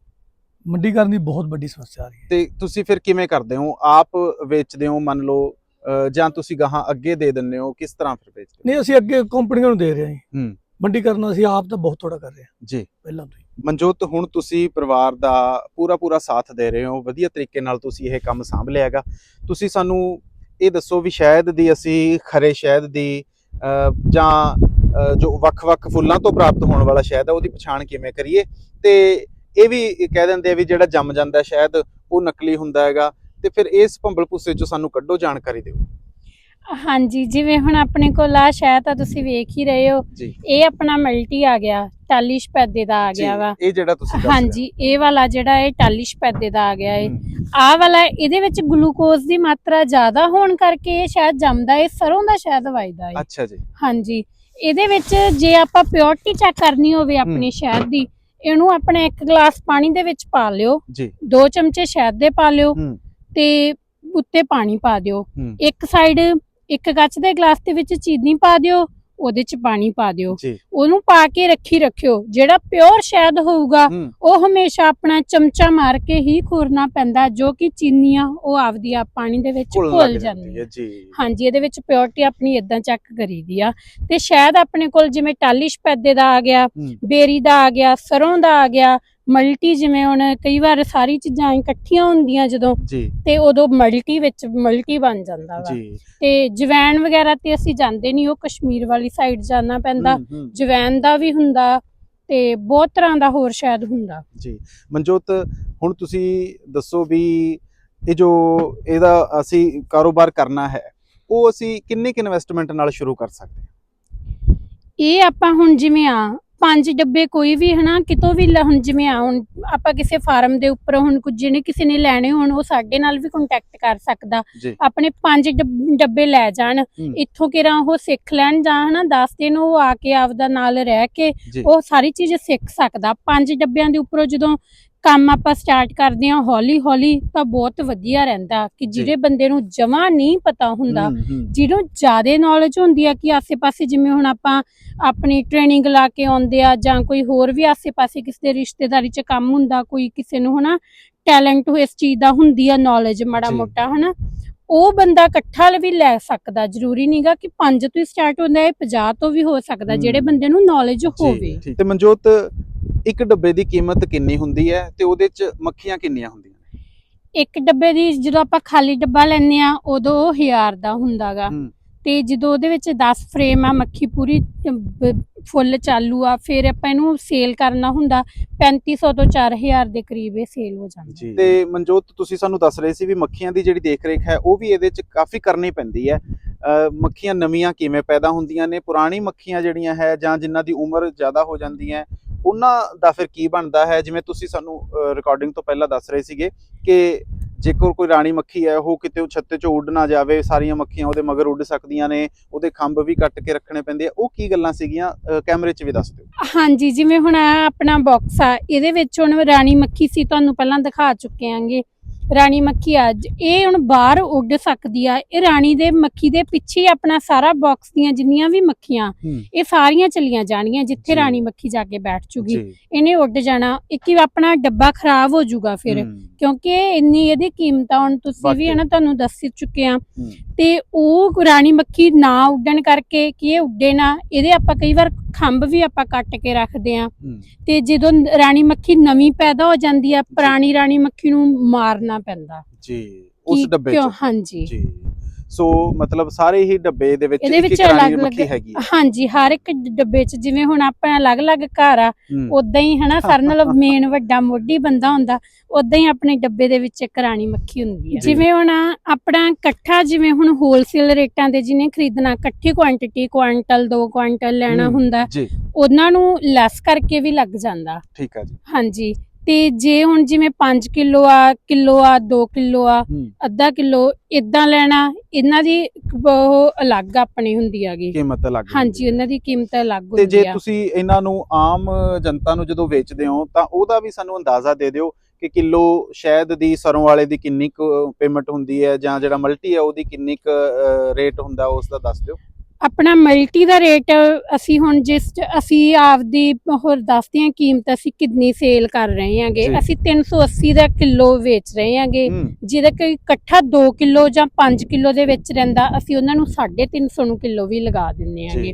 ਮੰਡੀਕਰਨ ਦੀ ਬਹੁਤ ਵੱਡੀ ਸਮੱਸਿਆ ਆ ਰਹੀ ਹੈ। ਤੇ ਤੁਸੀਂ ਫਿਰ ਕਿਵੇਂ ਕਰਦੇ ਹੋ? ਆਪ ਵੇਚਦੇ ਹੋ ਮੰਨ ਲਓ ਜਾਂ ਤੁਸੀਂ ਗਾਹਾਂ ਅੱਗੇ ਦੇ ਦਿੰਦੇ ਹੋ ਕਿਸ ਤਰ੍ਹਾਂ ਫਿਰ ਵੇਚਦੇ ਨਹੀਂ ਅਸੀਂ ਅੱਗੇ ਕੰਪਨੀਆਂ ਨੂੰ ਦੇ ਰਹੇ ਹਾਂ ਜੀ। ਹੂੰ। ਮੰਡੀਕਰਨ ਅਸੀਂ ਆਪ ਤਾਂ ਬਹੁਤ ਥੋੜਾ ਕਰ ਰਹੇ ਹਾਂ। ਜੀ। ਪਹਿਲਾਂ ਤੋਂ ਹੀ। ਮਨਜੋਤ ਹੁਣ ਤੁਸੀਂ ਪਰਿਵਾਰ ਦਾ ਪੂਰਾ ਪੂਰਾ ਸਾਥ ਦੇ ਰਹੇ ਹੋ। ਵਧੀਆ ਤਰੀਕੇ ਨਾਲ ਤੁਸੀਂ ਇਹ ਕੰਮ ਸੰਭ ਲਿਆ ਹੈਗਾ। ਤੁਸੀਂ ਸਾਨੂੰ ਇਹ ਦੱਸੋ ਵੀ ਸ਼ਾਇਦ ਦੀ ਅਸੀਂ ਖਰੇ ਸ਼ਾਇਦ ਦੀ ਜਾਂ ਜੋ ਵੱਖ-ਵੱਖ ਫੁੱਲਾਂ ਤੋਂ ਪ੍ਰਾਪਤ ਹੋਣ ਵਾਲਾ ਸ਼ਹਿਦ ਹੈ ਉਹਦੀ ਪਛਾਣ ਕਿਵੇਂ ਕਰੀਏ? ਤੇ ਇਹ ਵੀ ਕਹਿ ਦਿੰਦੇ ਆ ਵੀ ਜਿਹੜਾ ਜੰਮ ਜਾਂਦਾ ਹੈ ਸ਼ਹਿਦ ਉਹ ਨਕਲੀ ਹੁੰਦਾ ਹੈਗਾ। ਤੇ ਫਿਰ ਇਸ ਭੰਬਲ ਭੁੱਸੇ ਚੋਂ ਸਾਨੂੰ ਕੱਢੋ ਜਾਣਕਾਰੀ ਦਿਓ। ਹਾਂਜੀ ਜਿਵੇਂ ਹੁਣ ਆਪਣੇ ਕੋਲ ਆ ਸ਼ਾਇਦ ਤਾਂ ਤੁਸੀਂ ਵੇਖ ਹੀ ਰਹੇ ਹੋ। ਜੀ। ਇਹ ਆਪਣਾ ਮਲਟੀ ਆ ਗਿਆ ਟਾਲੀ ਸ਼ਪੈਦੇ ਦਾ ਆ ਗਿਆ ਵਾ। ਇਹ ਜਿਹੜਾ ਤੁਸੀਂ। ਹਾਂਜੀ ਇਹ ਵਾਲਾ ਜਿਹੜਾ ਇਹ ਟਾਲੀ ਸ਼ਪੈਦੇ ਦਾ ਆ ਗਿਆ ਹਮ, ਆਹ ਵਾਲਾ ਇਹਦੇ ਵਿੱਚ ਗਲੂਕੋਜ਼ ਦੀ ਮਾਤਰਾ ਜ਼ਿਆਦਾ ਹੋਣ ਕਰਕੇ ਇਹ ਸ਼ਾਇਦ ਜੰਮਦਾ ਹੈ ਸਰੋਂ ਦਾ ਸ਼ਾਇਦ ਵਜਦਾ ਹੈ ਅੱਛਾ ਜੀ। ਹਾਂਜੀ ਇਹਦੇ ਵਿੱਚ ਜੇ ਆਪਾਂ ਪਿਓਰਟੀ ਚੈੱਕ ਕਰਨੀ ਹੋਵੇ ਆਪਣੀ ਸ਼ਹਿਦ ਦੀ ਇਹਨੂੰ ਆਪਣਾ ਇੱਕ ਗਲਾਸ ਪਾਣੀ ਦੇ ਵਿੱਚ ਪਾ ਲਿਓ। ਜੀ। ਦੋ ਚਮਚੇ ਸ਼ਹਿਦ ਦੇ ਪਾ ਲਿਓ ਤੇ ਉੱਤੇ ਪਾਣੀ ਪਾ ਦਿਓ। ਇੱਕ ਸਾਈਡ ਇੱਕ ਕੱਚ ਦੇ ਗਲਾਸ ਦੇ ਵਿੱਚ ਚੀਨੀ ਪਾ ਦਿਓ ਉਹਦੇ ਚ ਪਾਣੀ ਪਾ ਦਿਓ। ਜੀ। ਉਹਨੂੰ ਪਾ ਕੇ ਰੱਖੀ ਰੱਖਿਓ। ਜਿਹੜਾ ਪਿਓਰ ਸ਼ਹਿਦ ਹੋਊਗਾ ਹੂੰ। ਉਹ ਹਮੇਸ਼ਾ ਆਪਣਾ ਚਮਚਾ ਮਾਰ ਕੇ ਹੀ ਖੋਰਨਾ ਪੈਂਦਾ ਜੋ ਕਿ ਚੀਨੀਆਂ ਉਹ ਆਪਦੀ ਆਪ ਪਾਣੀ ਦੇ ਵਿੱਚ ਘੁਲ ਲੱਗ ਜਾਂਦੀ ਹੈ ਜੀ। ਹਾਂਜੀ ਇਹਦੇ ਵਿੱਚ ਪਿਓਰਟੀ ਆਪਣੀ ਇਦਾਂ ਚੈੱਕ ਕਰੀਦੀ ਆ। ਤੇ ਸ਼ਾਇਦ ਆਪਣੇ ਕੋਲ ਜਿਵੇਂ ਟਾਲੀ ਸ਼ਪੈਦੇ ਦਾ ਆ ਗਿਆ ਹੂੰ। ਬੇਰੀ ਦਾ ਆ ਗਿਆ ਸਰੋਂ ਦਾ ਆ ਗਿਆ ਮਲਟੀ ਜਿਵੇਂ ਹੁਣ ਕਈ ਵਾਰ ਸਾਰੀ ਚੀਜ਼ਾਂ ਇਕੱਠੀਆਂ ਹੁੰਦੀਆਂ ਜਦੋਂ ਜੀ। ਤੇ ਉਦੋਂ ਮਲਟੀ ਵਿੱਚ ਮਲਟੀ ਬਣ ਜਾਂਦਾ ਵਾ। ਜੀ। ਤੇ ਜਵੈਣ ਵਗੈਰਾ ਤੇ ਅਸੀਂ ਜਾਂਦੇ ਨਹੀਂ ਉਹ ਕਸ਼ਮੀਰ ਵਾਲੀ ਸਾਈਡ ਜਾਣਾ ਪੈਂਦਾ। ਹੂੰ, ਹੂੰ, ਜਵੈਣ ਦਾ ਵੀ ਹੁੰਦਾ ਤੇ ਬਹੁਤ ਤਰ੍ਹਾਂ ਦਾ ਹੋਰ ਸ਼ਾਇਦ ਹੁੰਦਾ। ਜੀ। ਮਨਜੋਤ ਹੁਣ ਤੁਸੀਂ ਦੱਸੋ ਵੀ ਇਹ ਜੋ ਇਹਦਾ ਅਸੀਂ ਕਾਰੋਬਾਰ ਕਰਨਾ ਹੈ ਉਹ ਅਸੀਂ ਕਿੰਨੇ ਕਿ ਇਨਵੈਸਟਮੈਂਟ ਨਾਲ ਸ਼ੁਰੂ ਕਰ ਸਕਦੇ ਹਾਂ? ਇਹ ਆਪਾਂ ਹੁਣ ਜਿਵੇਂ ਆ ਪੰਜ ਡੱਬੇ ਕੋਈ ਵੀ ਹਨਾ ਕਿਤੋਂ ਵੀ ਲ- ਹੁਣ ਜਿਵੇਂ ਆ ਹੁਣ ਆਪਾਂ ਕਿਸੇ ਫਾਰਮ ਦੇ ਉੱਪਰ ਹੁਣ ਕੁਝ ਜਿਹਨੇ ਕਿਸੇ ਨੇ ਲੈਣੇ ਹੋਣ ਉਹ ਸਾਡੇ ਨਾਲ ਵੀ ਕੰਟੈਕਟ ਕਰ ਸਕਦਾ। ਜੀ। ਆਪਣੇ ਪੰਜ ਡੱਬ- ਡੱਬੇ ਲੈ ਜਾਣ। ਹੂੰ। ਇੱਥੋਂ ਕਿਰਾਂ ਉਹ ਸਿੱਖ ਲੈਣ ਜਾਂ ਹਨਾ ਦੱਸ ਦੇਣ ਉਹ ਆ ਕੇ ਆਪਦਾ ਨਾਲ ਰਹਿ ਕੇ ਜੀ। ਉਹ ਸਾਰੀ ਚੀਜ਼ ਸਿੱਖ ਸਕਦਾ। ਪੰਜ ਡੱਬਿਆਂ ਦੇ ਉੱਪਰੋਂ ਜਦੋਂ ਕੰਮ ਆਪਾਂ ਸਟਾਰਟ ਕਰਦੇ ਹਾਂ ਹੌਲੀ ਹੌਲੀ ਤਾਂ ਬਹੁਤ ਵਧੀਆ ਰਹਿੰਦਾ ਕਿ ਜਿਹੜੇ ਬੰਦੇ ਨੂੰ ਜਮਾ ਨਹੀਂ ਪਤਾ ਹੁੰਦਾ ਹੂੰ, ਹੂੰ, ਜਿਹਨੂੰ ਜ਼ਿਆਦਾ ਨੌਲੇਜ ਹੁੰਦੀ ਆ ਕਿ ਆਸੇ-ਪਾਸੇ ਜਿਵੇਂ ਹੁਣ ਆਪਾਂ ਆਪਣੀ ਟ੍ਰੇਨਿੰਗ ਲਾ ਕੇ ਆਉਂਦੇ ਆ ਜਾਂ ਕੋਈ ਹੋਰ ਵੀ ਆਸੇ-ਪਾਸੇ ਕਿਸੇ ਦੇ ਰਿਸ਼ਤੇਦਾਰੀ 'ਚ ਕੰਮ ਹੁੰਦਾ ਕੋਈ ਕਿਸੇ ਨੂੰ ਹਨਾ ਟੈਲੈਂਟ ਇਸ ਚੀਜ਼ ਦਾ ਹੁੰਦੀ ਆ ਨੌਲੇਜ ਮਾੜਾ। ਮੋਟਾ ਹਨਾ ਉਹ ਬੰਦਾ ਇਕੱਠਾ ਵੀ ਲੈ ਸਕਦਾ ਜ਼ਰੂਰੀ ਨਹੀਂਗਾ ਕਿ 5 ਤੋਂ ਹੀ ਸਟਾਰਟ ਹੁੰਦਾ ਹੈ 50 ਤੋਂ ਵੀ ਹੋ ਸਕਦਾ ਜਿਹੜੇ। ਬੰਦੇ ਨੂੰ ਨੌਲੇਜ ਹੋਵੇ ਤੇ ਮਨਜੋਤ ਇੱਕ ਡੱਬੇ ਦੀ ਕੀਮਤ ਕਿੰਨੀ ਹੁੰਦੀ ਹੈ ਤੇ ਉਹਦੇ ਚ ਮੱਖੀਆਂ ਕਿੰਨੀਆਂ ਹੁੰਦੀਆਂ? ਇੱਕ ਡੱਬੇ ਦੀ ਜਦੋਂ ਆਪਾਂ ਖਾਲੀ ਡੱਬਾ ਲੈਂਦੇ ਆ ਉਦੋਂ ਉਹ 1000 ਦਾ ਹੁੰਦਾਗਾ। ਹੂੰ। ਤੇ ਜਦੋਂ ਉਹਦੇ ਵਿੱਚ 10 ਫਰੇਮ ਆ ਮੱਖੀ ਪੂਰੀ ਬ- ਫੁੱਲ ਚਾਲੂ ਆ ਫਿਰ ਆਪਾਂ ਇਹਨੂੰ ਸੇਲ ਕਰਨਾ ਹੁੰਦਾ 3500 ਤੋਂ 4000 ਦੇ ਕਰੀਬ ਇਹ ਸੇਲ ਹੋ ਜਾਂਦਾ। ਤੇ ਮਨਜੋਤ ਤੁਸੀਂ ਸਾਨੂੰ ਦੱਸ ਰਹੇ ਸੀ ਵੀ ਮੱਖੀਆਂ ਦੀ ਜਿਹੜੀ ਦੇਖਰੇਖ ਹੈ ਉਹ ਵੀ ਇਹਦੇ ਚ ਕਾਫੀ ਕਰਨੀ ਪੈਂਦੀ ਹੈ। ਅਹ ਮੱਖੀਆਂ ਨਵੀਆਂ ਕਿਵੇਂ ਪੈਦਾ ਹੁੰਦੀਆਂ ਨੇ? ਪੁਰਾਣੀ ਮੱਖੀਆਂ ਜਿਹੜੀਆਂ ਹੈ ਜਾਂ ਜਿਨ੍ਹਾਂ ਦੀ ਉਮਰ ਜ਼ਿਆਦਾ ਹੋ ਜਾਂਦੀ ਹੈ ਉਹਨਾਂ ਦਾ ਫਿਰ ਕੀ ਬਣਦਾ ਹੈ? ਜਿਵੇਂ ਤੁਸੀਂ ਸਾਨੂੰ ਰਿਕਾਰਡਿੰਗ ਤੋਂ ਪਹਿਲਾਂ ਦੱਸ ਰਹੇ ਸੀਗੇ ਕਿ ਜੇਕਰ ਕੋਈ ਰਾਣੀ ਮੱਖੀ ਹੈ, ਉਹ ਕਿਤੇ ਛੱਤੇ ਚੋਂ ਉੱਡ ਨਾ ਜਾਵੇ, ਸਾਰੀਆਂ ਮੱਖੀਆਂ ਉਹਦੇ ਮਗਰ ਉੱਡ ਸਕਦੀਆਂ ਨੇ, ਉਹਦੇ ਖੰਭ ਵੀ ਕੱਟ ਕੇ ਰੱਖਣੇ ਪੈਂਦੇ ਆ, ਉਹ ਕੀ ਗੱਲਾਂ ਸੀਗੀਆਂ? ਕੈਮਰੇ 'ਚ ਵੀ ਦੱਸ ਦਿਓ। ਹਾਂਜੀ, ਜਿਵੇਂ ਹੁਣ ਆਹ ਆਪਣਾ ਬਾਕਸ ਆ, ਇਹਦੇ ਵਿੱਚ ਹੁਣ ਰਾਣੀ ਮੱਖੀ ਸੀ, ਤੁਹਾਨੂੰ ਪਹਿਲਾਂ ਦਿਖਾ ਚੁੱਕੇ ਆਂਗੇ। ਰਾਣੀ ਮੱਖੀ ਅੱਜ ਇਹ ਹੁਣ ਬਾਹਰ ਉੱਡ ਸਕਦੀ ਆ। ਇਹ ਰਾਣੀ ਦੇ ਮੱਖੀ ਦੇ ਪਿੱਛੇ ਆਪਣਾ ਸਾਰਾ ਬਾਕਸ ਦੀਆਂ ਜਿੰਨੀਆਂ ਵੀ ਮੱਖੀਆਂ ਇਹ ਸਾਰੀਆਂ ਚਲੀਆਂ ਜਾਣਗੀਆਂ ਜਿੱਥੇ। ਰਾਣੀ ਮੱਖੀ ਜਾ ਕੇ ਬੈਠ ਜੀ। ਇਹਨੇ ਉੱਡ ਜਾਣਾ। ਇੱਕ ਹੀ ਆਪਣਾ ਡੱਬਾ ਖਰਾਬ ਹੋ ਜਾਊਗਾ ਫਿਰ ਕਿਉਂਕਿ ਇੰਨੀ ਇਹਦੀ ਕੀਮਤ ਆ ਹੁਣ ਤੁਸੀਂ ਵੀ। ਹਨਾ ਤੁਹਾਨੂੰ ਦੱਸ ਚੁੱਕੇ ਆ। ਤੇ ਉਹ ਰਾਣੀ ਮੱਖੀ ਨਾ ਉੱਡਣ ਕਰਕੇ ਕਿ ਇਹ ਉੱਡੇ ਨਾ ਇਹਦੇ ਆਪਾਂ ਕਈ ਵਾਰ ਖੰਭ ਵੀ ਆਪਾਂ ਕੱਟ ਕੇ ਰੱਖਦੇ ਆ। ਤੇ ਜਦੋਂ ਰਾਣੀ ਮੱਖੀ ਨਵੀਂ ਪੈਦਾ ਹੋ ਜਾਂਦੀ ਆ ਪੁਰਾਣੀ ਰਾਣੀ ਮੱਖੀ ਨੂੰ ਮਾਰਨਾ ਪੈਂਦਾ। ਜੀ ਉਸ ਡੱਬੇ 'ਚ। ਹਾਂਜੀ। ਜੀ। ਸੋ ਮਤਲਬ ਸਾਰੇ ਹੀ ਡੱਬੇ ਦੇ ਵਿੱਚ ਇੱਕ ਇੱਕ ਰਾਣੀ ਮੱਖੀ ਹੈਗੀ ਹਾਂਜੀ ਹਰ ਇੱਕ ਡੱਬੇ 'ਚ ਜਿਵੇਂ ਹੁਣ ਆਪਣਾ ਅਲੱਗ-ਅਲੱਗ ਘਰ ਆ ਉਦਾਂ ਹੀ ਹਨਾ ਸਾਰਿਆਂ ਨਾਲੋਂ ਮੇਨ ਵੱਡਾ ਮੋਢੀ ਬੰਦਾ ਹੁੰਦਾ ਉਦਾਂ ਹੀ ਆਪਣੇ ਡੱਬੇ ਦੇ ਵਿੱਚ ਇੱਕ ਰਾਣੀ ਮੱਖੀ ਹੁੰਦੀ ਹੈ। ਜਿਵੇਂ ਹੁਣ ਆਪਣਾ ਇਕੱਠਾ ਜਿਵੇਂ ਹੁਣ ਹੋਲਸੇਲ ਰੇਟਾਂ ਤੇ ਜਿਹਨੇ ਖਰੀਦਣਾ ਇਕੱਠੀ ਕੁਆਂਟੀਟੀ ਕੁਆਂਟਲ 2 ਕੁਆਂਟਲ ਲੈਣਾ ਹੁੰਦਾ ਉਹਨਾਂ ਨੂੰ ਲੈਸ ਕਰਕੇ ਵੀ ਲੱਗ ਜਾਂਦਾ। ਠੀਕ ਹੈ ਜੀ। ਹਾਂਜੀ। ਤੇ ਜੇ ਹੁਣ ਜਿਵੇਂ 5 ਕਿਲੋ ਆ ਕਿਲੋ ਆ 2 ਕਿਲੋ ਆ ਅੱਧਾ ਕਿਲੋ ਇਦਾਂ ਲੈਣਾ ਇਹਨਾਂ ਦੀ ਉਹ ਅਲੱਗ ਆਪਣੀ ਹੁੰਦੀ ਹੈਗੀ। ਕੀਮਤ ਲੱਗ ਹਾਂਜੀ ਉਹਨਾਂ ਦੀ ਕੀਮਤ ਅਲੱਗ ਤੇ ਹੁੰਦੀ ਜੇ ਆ। ਤੁਸੀਂ ਇਹਨਾਂ ਨੂੰ ਆਮ ਜਨਤਾ ਨੂੰ ਜਦੋਂ ਵੇਚਦੇ ਹੋ ਤਾਂ ਉਹਦਾ ਵੀ ਸਾਨੂੰ ਅੰਦਾਜ਼ਾ ਦੇ ਦਿਓ ਕਿ ਕਿਲੋ ਸ਼ਹਿਦ ਦੀ ਸਰੋਂ ਵਾਲੇ ਦੀ ਕਿੰਨੀ ਕੁ ਪੇਮੈਂਟ ਹੁੰਦੀ ਹੈ ਜਾਂ ਜਿਹੜਾ ਮਲਟੀ ਹੈ ਉਹਦੀ ਕਿੰਨੀ ਕੁ ਰੇਟ ਹੁੰਦਾ ਉਸ ਦਾ ਦੱਸ ਦਿਓ। ਆਪਣਾ ਮਲਟੀ ਦਾ ਰੇਟ ਅਸੀਂ ਹੁਣ ਜਿਸ ਅਸੀਂ ਆਪਦੀ ਹੋਰ ਦੱਸਦੇ ਹਾਂ ਕੀਮਤ ਅਸੀਂ ਕਿੰਨੀ ਸੇਲ ਕਰ ਰਹੇ ਹਾਂਗੇ। ਅਸੀਂ 380 ਦਾ ਕਿਲੋ ਵੇਚ ਰਹੇ ਹਾਂਗੇ। ਜਿਹਦਾ ਕੋਈ ਇਕੱਠਾ 2 ਕਿਲੋ ਜਾਂ 5 ਕਿਲੋ ਦੇ ਵਿੱਚ ਰਹਿੰਦਾ ਅਸੀਂ ਉਹਨਾਂ ਨੂੰ 350 ਨੂੰ ਕਿਲੋ ਵੀ ਲਗਾ ਜੀ। ਹਾਂਗੇ।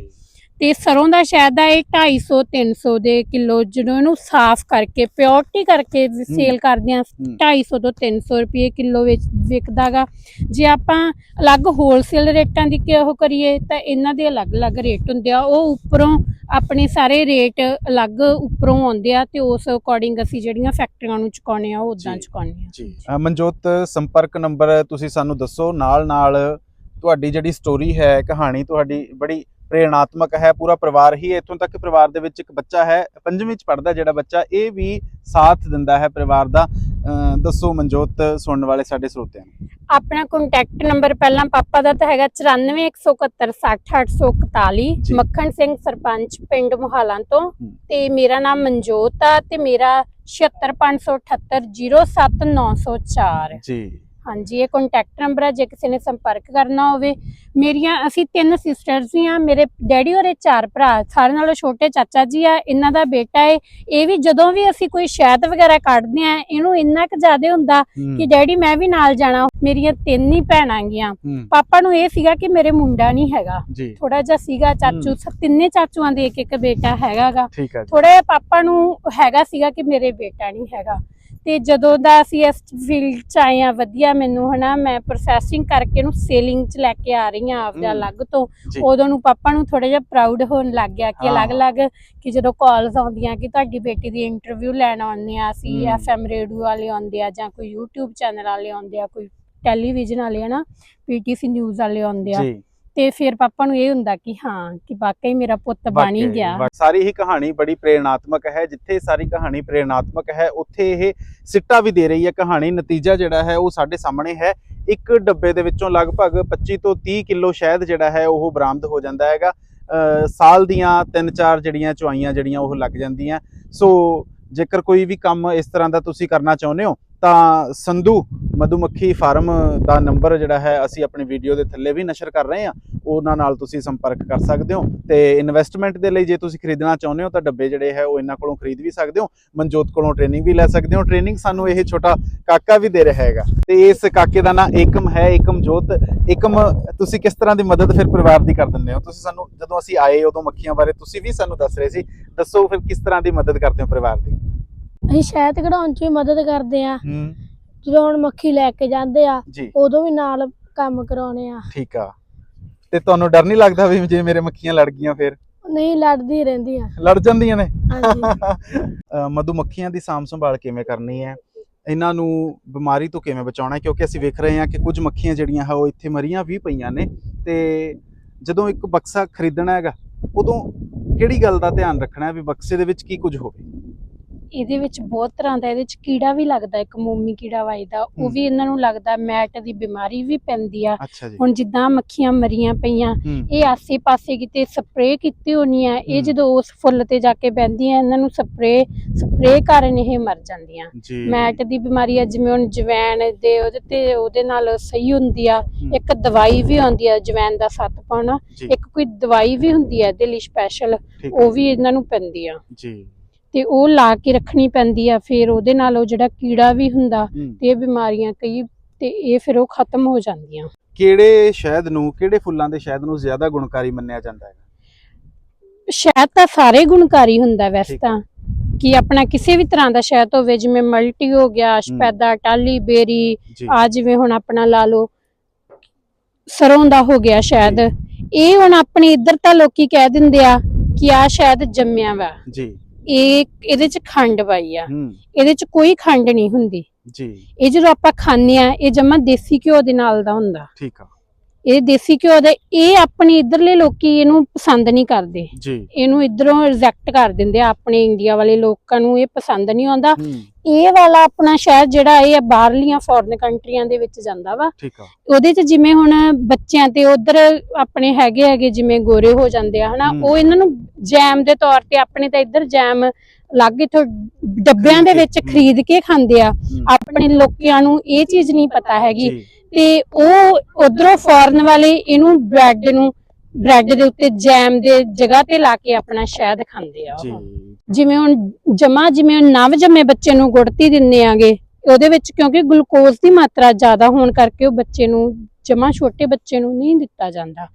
ਤੇ ਸਰੋਂ ਦਾ ਸ਼ਹਿਦ ਆ ਇਹ 250 300 ਦੇ ਕਿਲੋ ਜਦੋਂ ਇਹਨੂੰ ਸਾਫ਼ ਕਰਕੇ ਪਿਓਰਟੀ ਕਰਕੇ ਸੇਲ ਕਰਦੇ ਆ 250 ਤੋਂ 300 ਰੁਪਏ ਕਿਲੋ ਵਿੱਚ ਵਿਕਦਾਗਾ। ਜੇ ਆਪਾਂ ਅਲੱਗ ਹੋਲਸੇਲ ਰੇਟਾਂ ਦੀ ਉਹ ਕਰੀਏ ਤਾਂ ਇਹਨਾਂ ਦੇ ਅਲੱਗ-ਅਲੱਗ ਰੇਟ ਹੁੰਦੇ ਆ। ਉਹ ਉੱਪਰੋਂ ਆਪਣੇ ਸਾਰੇ ਰੇਟ ਅਲੱਗ ਉੱਪਰੋਂ ਆਉਂਦੇ ਆ ਤੇ ਉਸ ਅਕੋਰਡਿੰਗ ਅਸੀਂ ਜਿਹੜੀਆਂ ਫੈਕਟਰੀਆਂ ਨੂੰ ਚੁਕਾਉਣੇ ਆ ਉਹ ਉਦਾਂ। ਚੁਕਾਉਣੇ ਆ ਜੀ। ਮਨਜੋਤ ਸੰਪਰਕ ਨੰਬਰ ਤੁਸੀਂ ਸਾਨੂੰ ਦੱਸੋ। ਨਾਲ ਨਾਲ ਤੁਹਾਡੀ ਜਿਹੜੀ ਸਟੋਰੀ ਹੈ ਕਹਾਣੀ ਤੁਹਾਡੀ ਬੜੀ ਪ੍ਰੇਰਣਾਤਮਕ ਹੈ ਪੂਰਾ ਪਰਿਵਾਰ ਹੀ ਇੱਥੋਂ ਤੱਕ ਪਰਿਵਾਰ ਦੇ ਵਿੱਚ ਇੱਕ ਬੱਚਾ ਹੈ ਪੰਜਵੀਂ ਚ ਪੜਦਾ ਜਿਹੜਾ ਬੱਚਾ ਇਹ ਵੀ ਸਾਥ ਦਿੰਦਾ ਹੈ ਪਰਿਵਾਰ ਦਾ। ਦੱਸੋ ਮਨਜੋਤ ਸੁਣਨ ਵਾਲੇ ਸਾਡੇ ਸਰੋਤਿਆਂ ਨੂੰ। ਆਪਣਾ ਕੰਟੈਕਟ ਨੰਬਰ ਪਹਿਲਾਂ ਪਾਪਾ ਦਾ ਤਾਂ ਹੈਗਾ 9417160841 ਜੀ। ਮੱਖਣ ਸਿੰਘ ਸਰਪੰਚ ਪਿੰਡ ਮੁਹਾਲਾਂ ਤੋਂ। ਤੇ ਮੇਰਾ ਨਾਮ ਮਨਜੋਤ ਆ ਤੇ ਮੇਰਾ 7657807904 ਜੀ। ਹਾਂਜੀ ਇਹ ਕੰਟੈਕਟ ਨੰਬਰ ਹੈ ਜੇ ਕਿਸੇ ਨੇ ਸੰਪਰਕ ਕਰਨਾ ਹੋਵੇ। ਮੇਰੀਆਂ ਅਸੀਂ ਤਿੰਨ ਸਿਸਟਰਸ ਹੀ ਆ ਮੇਰੇ ਡੈਡੀ ਹੋਰੇ ਚਾਰ ਭਰਾ ਸਾਰਿਆਂ ਨਾਲੋਂ ਛੋਟੇ ਚਾਚਾ ਜੀ ਆ ਇਹਨਾਂ ਦਾ ਬੇਟਾ ਹੈ ਇਹ ਵੀ ਜਦੋਂ ਵੀ ਅਸੀਂ ਕੋਈ ਸ਼ਹਿਦ ਵਗੈਰਾ ਕੱਢਦੇ ਆ ਇਹਨੂੰ ਇੰਨਾ ਕੁ ਜ਼ਿਆਦਾ ਹੁੰਦਾ ਕਿ ਡੈਡੀ ਮੈਂ ਵੀ ਨਾਲ ਜਾਣਾ ਮੇਰੀਆਂ ਤਿੰਨ ਹੀ ਭੈਣਾਂ ਗੀਆਂ। ਪਾਪਾ ਨੂੰ ਇਹ ਸੀਗਾ ਕਿ ਮੇਰੇ ਮੁੰਡਾ ਨਹੀਂ ਹੈਗਾ। ਥੋੜਾ ਜਿਹਾ ਸੀਗਾ ਚਾਚੂ ਤਿੰਨੇ ਚਾਚੂਆਂ ਦੇ ਇੱਕ ਇੱਕ ਬੇਟਾ ਹੈਗਾਗਾ। ਥੋੜਾ ਜਿਹਾ ਪਾਪਾ ਨੂੰ ਹੈਗਾ ਸੀਗਾ ਕਿ ਮੇਰੇ ਬੇਟਾ ਨਹੀਂ ਹੈਗਾ। ਤੇ ਜਦੋਂ ਦਾ ਅਸੀਂ ਇਸ ਫੀਲਡ ਚ ਆਏ ਆ ਵਧੀਆ ਮੈਨੂੰ ਹਨਾ ਮੈਂ ਪ੍ਰੋਸੈਸਿੰਗ ਕਰਕੇ ਇਹਨੂੰ ਸੇਲਿੰਗ ਚ ਲੈ ਕੇ ਆ ਰਹੀ ਆ ਆਪਦਾ। ਅਲੱਗ ਤੋਂ ਉਦੋਂ ਨੂੰ ਪਾਪਾ ਨੂੰ ਥੋੜਾ ਜਿਹਾ ਪ੍ਰਾਊਡ ਹੋਣ ਲੱਗ ਗਿਆ ਕਿ। ਅਲੱਗ-ਅਲੱਗ ਕਿ ਜਦੋਂ ਕਾਲਸ ਆਉਂਦੀਆਂ ਕਿ ਤੁਹਾਡੀ ਬੇਟੀ ਦੀ ਇੰਟਰਵਿਊ ਲੈਣ ਆਉਂਦੇ ਆ ਅਸੀਂ। ਐਫਐਮ ਰੇਡੀਓ ਵਾਲੇ ਆਉਂਦੇ ਆ ਜਾਂ ਕੋਈ YouTube ਚੈਨਲ ਵਾਲੇ ਆਉਂਦੇ ਆ ਕੋਈ ਟੈਲੀਵਿਜ਼ਨ ਵਾਲੇ ਹਨਾ ਪੀਟੀਸੀ ਨਿਊਜ਼ ਵਾਲੇ ਆਉਂਦੇ ਆ ਜੀ ਤੇ ਫਿਰ ਪਾਪਾ ਨੂੰ ਇਹ ਹੁੰਦਾ ਕਿ ਹਾਂ ਕਿ ਵਾਕਈ ਮੇਰਾ ਪੁੱਤ ਬਣ ਹੀ ਗਿਆ। ਸਾਰੀ ਹੀ ਕਹਾਣੀ ਬੜੀ ਪ੍ਰੇਰਣਾਤਮਕ ਹੈ ਜਿੱਥੇ ਸਾਰੀ ਕਹਾਣੀ ਪ੍ਰੇਰਣਾਤਮਕ ਹੈ ਉੱਥੇ ਇਹ ਸਿੱਟਾ ਵੀ ਦੇ ਰਹੀ ਹੈ ਕਹਾਣੀ। ਨਤੀਜਾ ਜਿਹੜਾ ਹੈ ਉਹ ਸਾਡੇ ਸਾਹਮਣੇ ਹੈ। ਇੱਕ ਡੱਬੇ ਦੇ ਵਿੱਚੋਂ ਲਗਭਗ 25 ਤੋਂ 30 ਕਿਲੋ ਸ਼ਹਿਦ ਜਿਹੜਾ ਹੈ ਉਹ ਬਰਾਮਦ ਹੋ ਜਾਂਦਾ ਹੈਗਾ। ਸਾਲ ਦੀਆਂ ਤਿੰਨ ਚਾਰ ਜਿਹੜੀਆਂ ਚੁਆਈਆਂ ਜਿਹੜੀਆਂ ਉਹ ਲੱਗ ਜਾਂਦੀਆਂ। ਸੋ ਜੇਕਰ ਕੋਈ ਵੀ ਕੰਮ ਇਸ ਤਰ੍ਹਾਂ ਦਾ ਤੁਸੀਂ ਕਰਨਾ ਚਾਹੁੰਦੇ ਹੋ ਤਾਂ ਸੰਧੂ ਮਧੂਮੱਖੀ ਫਾਰਮ ਦਾ ਨੰਬਰ ਜਿਹੜਾ ਹੈ, ਅਸੀਂ ਆਪਣੀ ਵੀਡੀਓ ਦੇ ਥੱਲੇ ਵੀ ਨਸ਼ਰ ਕਰ ਰਹੇ ਹਾਂ। ਉਹਨਾਂ ਨਾਲ ਤੁਸੀਂ ਸੰਪਰਕ ਕਰ ਸਕਦੇ ਹੋ ਤੇ ਇਨਵੈਸਟਮੈਂਟ ਦੇ ਲਈ ਜੇ ਤੁਸੀਂ ਖਰੀਦਣਾ ਚਾਹੁੰਦੇ ਹੋ ਤਾਂ ਡੱਬੇ ਜਿਹੜੇ ਹੈ, ਉਹ ਇਹਨਾਂ ਕੋਲੋਂ ਖਰੀਦ ਵੀ ਸਕਦੇ ਹੋ, ਮਨਜੋਤ ਕੋਲੋਂ ਟ੍ਰੇਨਿੰਗ ਵੀ ਲੈ ਸਕਦੇ ਹੋ। ਟ੍ਰੇਨਿੰਗ ਸਾਨੂੰ ਇਹ ਛੋਟਾ ਕਾਕਾ ਵੀ ਦੇ ਰਿਹਾ ਹੈਗਾ। ਤੇ ਇਸ ਕਾਕੇ ਦਾ ਨਾਂ ਏਕਮ ਹੈ, ਏਕਮ ਜੋਤ। ਏਕਮ, ਤੁਸੀਂ ਕਿਸ ਤਰ੍ਹਾਂ ਦੀ ਮਦਦ ਫਿਰ ਪਰਿਵਾਰ ਦੀ ਕਰ ਦਿੰਦੇ ਹੋ? ਤੁਸੀਂ ਸਾਨੂੰ, ਜਦੋਂ ਅਸੀਂ ਆਏ ਉਦੋਂ ਮੱਖੀਆਂ ਬਾਰੇ ਤੁਸੀਂ ਵੀ ਸਾਨੂੰ ਦੱਸ ਰਹੇ ਸੀ। ਦੱਸੋ ਫਿਰ ਕਿਸ ਤਰ੍ਹਾਂ ਦੀ ਮਦਦ ਕਰਦੇ ਹੋ ਪਰਿਵਾਰ ਦੀ? ਅਸੀਂ ਸ਼ਹਿਦ ਕਢਾਉਣ 'ਚ ਵੀ ਮਦਦ ਕਰਦੇ ਆ। ਹੂੰ। ਜਦੋਂ ਹੁਣ ਮੱਖੀ ਲੈ ਕੇ ਜਾਂਦੇ ਆ ਜੀ। ਉਦੋਂ ਵੀ ਨਾਲ ਕੰਮ ਕਰਾਉਣੇ ਆ। ਠੀਕ ਆ। ਤੇ ਤੁਹਾਨੂੰ ਡਰ ਨਹੀਂ ਲੱਗਦਾ ਵੀ ਜੇ ਮੇਰੇ ਮੱਖੀਆਂ ਲੜ ਗਈਆਂ ਫਿਰ? ਨਹੀਂ ਲੜਦੀ ਰਹਿੰਦੀ ਆ ਲੜ ਜਾਂਦੀਆਂ ਨੇ। ਹਾਂਜੀ। ਅ, ਮਧੂਮੱਖੀਆਂ ਦੀ ਸਾਂਭ ਸੰਭਾਲ ਕਿਵੇਂ ਕਰਨੀ ਹੈ? ਇਹਨਾਂ ਨੂੰ ਬਿਮਾਰੀ ਤੋਂ ਕਿਵੇਂ ਬਚਾਉਣਾ ਹੈ? ਕਿਉਂਕਿ ਅਸੀਂ ਵੇਖ ਰਹੇ ਹਾਂ ਕਿ ਕੁਝ ਮੱਖੀਆਂ ਜਿਹੜੀਆਂ ਹੈ ਉਹ ਇੱਥੇ ਮਰੀਆਂ ਵੀ ਪਈਆਂ ਨੇ। ਤੇ ਜਦੋਂ ਇੱਕ ਬਕਸਾ ਖਰੀਦਣਾ ਹੈਗਾ ਉਦੋਂ ਕਿਹੜੀ ਗੱਲ ਦਾ ਧਿਆਨ ਰੱਖਣਾ ਹੈ ਵੀ ਬਕਸੇ ਦੇ ਵਿੱਚ ਕੀ ਕੁਝ ਹੋਵੇ? ਇਹਦੇ ਵਿੱਚ ਬਹੁਤ ਤਰ੍ਹਾਂ ਦਾ ਇਹਦੇ ਵਿੱਚ ਕੀੜਾ ਵੀ ਲੱਗਦਾ ਇੱਕ ਮੋਮੀ ਕੀੜਾ ਵੱਜਦਾ ਉਹ। ਵੀ ਇਹਨਾਂ ਨੂੰ ਲੱਗਦਾ ਮੈਟ ਦੀ ਬਿਮਾਰੀ ਵੀ ਪੈਂਦੀ ਆ। ਹੁਣ ਜਿੱਦਾਂ ਮੱਖੀਆਂ ਮਰੀਆਂ ਪਈਆਂ ਇਹ ਆਸੇ-ਪਾਸੇ ਕਿਤੇ ਸਪਰੇਅ ਕੀਤੀ ਹੋਣੀ ਆ ਇਹ। ਜਦੋਂ ਉਸ ਫੁੱਲ ਤੇ ਜਾ ਕੇ ਬਹਿੰਦੀਆਂ ਇਹਨਾਂ ਨੂੰ ਸਪਰੇਅ ਸਪਰੇਅ ਕਾਰਨ ਇਹ ਮਰ ਜਾਂਦੀਆਂ। ਮੈਟ ਦੀ ਬਿਮਾਰੀ ਆ ਜਿਵੇਂ ਹੁਣ ਜਵੈਣ ਦੇ ਉਹਦੇ ਤੇ ਉਹਦੇ ਨਾਲ ਸਹੀ ਹੁੰਦੀ ਆ ਇੱਕ ਦਵਾਈ ਵੀ ਆਉਂਦੀ ਆ ਜਵੈਣ ਦਾ ਸੱਤ ਪਾਉਣਾ ਇੱਕ ਕੋਈ ਦਵਾਈ ਵੀ ਹੁੰਦੀ ਆ ਇਹਦੇ ਲਈ ਸਪੈਸ਼ਲ ਉਹ ਵੀ ਇਹਨਾਂ ਨੂੰ ਪੈਂਦੀ ਆ। ਜੀ। ਤੇ ਉਹ ਲਾ ਕੇ ਰੱਖਣੀ ਪੈਂਦੀ ਆ ਫਿਰ ਉਹਦੇ ਨਾਲ ਉਹ ਜਿਹੜਾ ਕੀੜਾ ਵੀ ਹੁੰਦਾ। ਤੇ ਇਹ ਬਿਮਾਰੀਆਂ ਕਈ ਤੇ ਇਹ ਫਿਰ ਉਹ ਖਤਮ ਹੋ ਜਾਂਦੀਆਂ। ਕਿਹੜੇ ਸ਼ਹਿਦ ਨੂੰ ਕਿਹੜੇ ਫੁੱਲਾਂ ਦੇ ਸ਼ਹਿਦ ਨੂੰ ਜ਼ਿਆਦਾ ਗੁਣਕਾਰੀ ਮੰਨਿਆ ਜਾਂਦਾ ਹੈ ਸ਼ਹਿਦ ਤਾਂ ਸਾਰੇ ਗੁਣਕਾਰੀ ਹੁੰਦਾ ਵੈਸੇ। ਤਾਂ ਕਿ ਆਪਣਾ ਕਿਸੇ ਵੀ ਤਰ੍ਹਾਂ ਦਾ ਸ਼ਹਿਦ ਹੋਵੇ ਜਿਵੇਂ ਮਲਟੀ ਹੋ ਗਿਆ ਸ਼ਪੈਦਾ ਟਾਲੀ ਬੇਰੀ ਜੀ। ਆ ਜਿਵੇਂ ਹੁਣ ਆਪਣਾ ਲਾ ਲਓ ਸਰੋਂ ਦਾ ਹੋ ਗਿਆ ਸ਼ਾਇਦ ਇਹ ਹੁਣ ਆਪਣੇ ਇੱਧਰ ਤਾਂ ਲੋਕੀ ਕਹਿ ਦਿੰਦੇ ਆ ਕਿ ਆ ਸ਼ਾਇਦ ਜੰਮਿਆ ਵਾ। ਜੀ। ਇਹ ਇਹਦੇ ਚ ਖੰਡ ਪਾਈ ਆ। ਹੂੰ। ਇਹਦੇ ਚ ਕੋਈ ਖੰਡ ਨਹੀਂ ਹੁੰਦੀ। ਜੀ। ਇਹ ਜਦੋਂ ਆਪਾਂ ਖਾਂਦੇ ਆ ਇਹ ਜਮਾ ਦੇਸੀ ਘਿਓ ਦੇ ਨਾਲ ਦਾ ਹੁੰਦਾ। ਠੀਕ ਆ। ਇਹ ਦੇਸੀ ਘਿਓ ਦਾ ਇਹ ਆਪਣੇ ਇਧਰਲੇ ਲੋਕੀ ਇਹਨੂੰ ਪਸੰਦ ਨਹੀਂ ਕਰਦੇ। ਜੀ। ਇਹਨੂੰ ਇਧਰੋਂ ਰਿਜੈਕਟ ਕਰ ਦਿੰਦੇ ਆ ਆਪਣੇ ਇੰਡੀਆ ਵਾਲੇ ਲੋਕਾਂ ਨੂੰ ਇਹ ਪਸੰਦ ਨਹੀਂ ਆਉਂਦਾ। ਇਹ ਵਾਲਾ ਆਪਣਾ ਸ਼ਹਿਰ ਜਿਹੜਾ ਇਹ ਬਾਹਰਲੀਆਂ ਫੋਰਨ ਕੰਟਰੀਆਂ ਦੇ ਵਿੱਚ ਜਾਂਦਾ ਵਾ। ਠੀਕ ਆ। ਉਹਦੇ ਚ ਜਿਵੇਂ ਹੁਣ ਬੱਚਿਆਂ ਤੇ ਉਧਰ ਆਪਣੇ ਹੈਗੇ ਹੈਗੇ ਜਿਵੇਂ ਗੋਰੇ ਹੋ ਜਾਂਦੇ ਆ ਹਨਾ। ਉਹ ਇਹਨਾਂ ਨੂੰ ਜੈਮ ਦੇ ਤੌਰ ਤੇ ਆਪਣੇ ਤਾਂ ਇੱਧਰ ਜੈਮ ਅਲੱਗ ਇਥੋਂ ਡੱਬਿਆਂ ਦੇ ਵਿੱਚ। ਖਰੀਦ ਕੇ ਖਾਂਦੇ ਆ। ਆਪਣੇ ਲੋਕਾਂ ਨੂੰ ਇਹ ਚੀਜ਼ ਨਹੀਂ ਪਤਾ ਹੈਗੀ। ਤੇ ਉਹ ਉਧਰੋਂ ਫੋਰਨ ਵਾਲੇ ਇਹਨੂੰ ਬ੍ਰੈਡ ਨੂੰ ਬ੍ਰੈਡ ਦੇ ਉੱਤੇ ਜੈਮ ਦੇ ਜਗ੍ਹਾ ਤੇ ਲਾ ਕੇ ਆਪਣਾ ਸ਼ਹਿਦ ਖਾਂਦੇ ਆ ਜਿਵੇਂ ਹੁਣ ਜਮਾ ਜਿਵੇਂ ਨਵ ਜੰਮੇ ਬੱਚੇ ਨੂੰ ਗੁੜਤੀ ਦਿੰਨੇ ਆਗੇ ਉਹਦੇ ਵਿੱਚ ਕਿਉਂਕਿ ਗਲੂਕੋਜ਼ ਦੀ ਮਾਤਰਾ ਜ਼ਿਆਦਾ ਹੋਣ ਕਰਕੇ ਉਹ ਬੱਚੇ ਨੂੰ ਜਮਾ ਛੋਟੇ ਬੱਚੇ ਨੂੰ ਨਹੀਂ ਦਿੱਤਾ ਜਾਂਦਾ।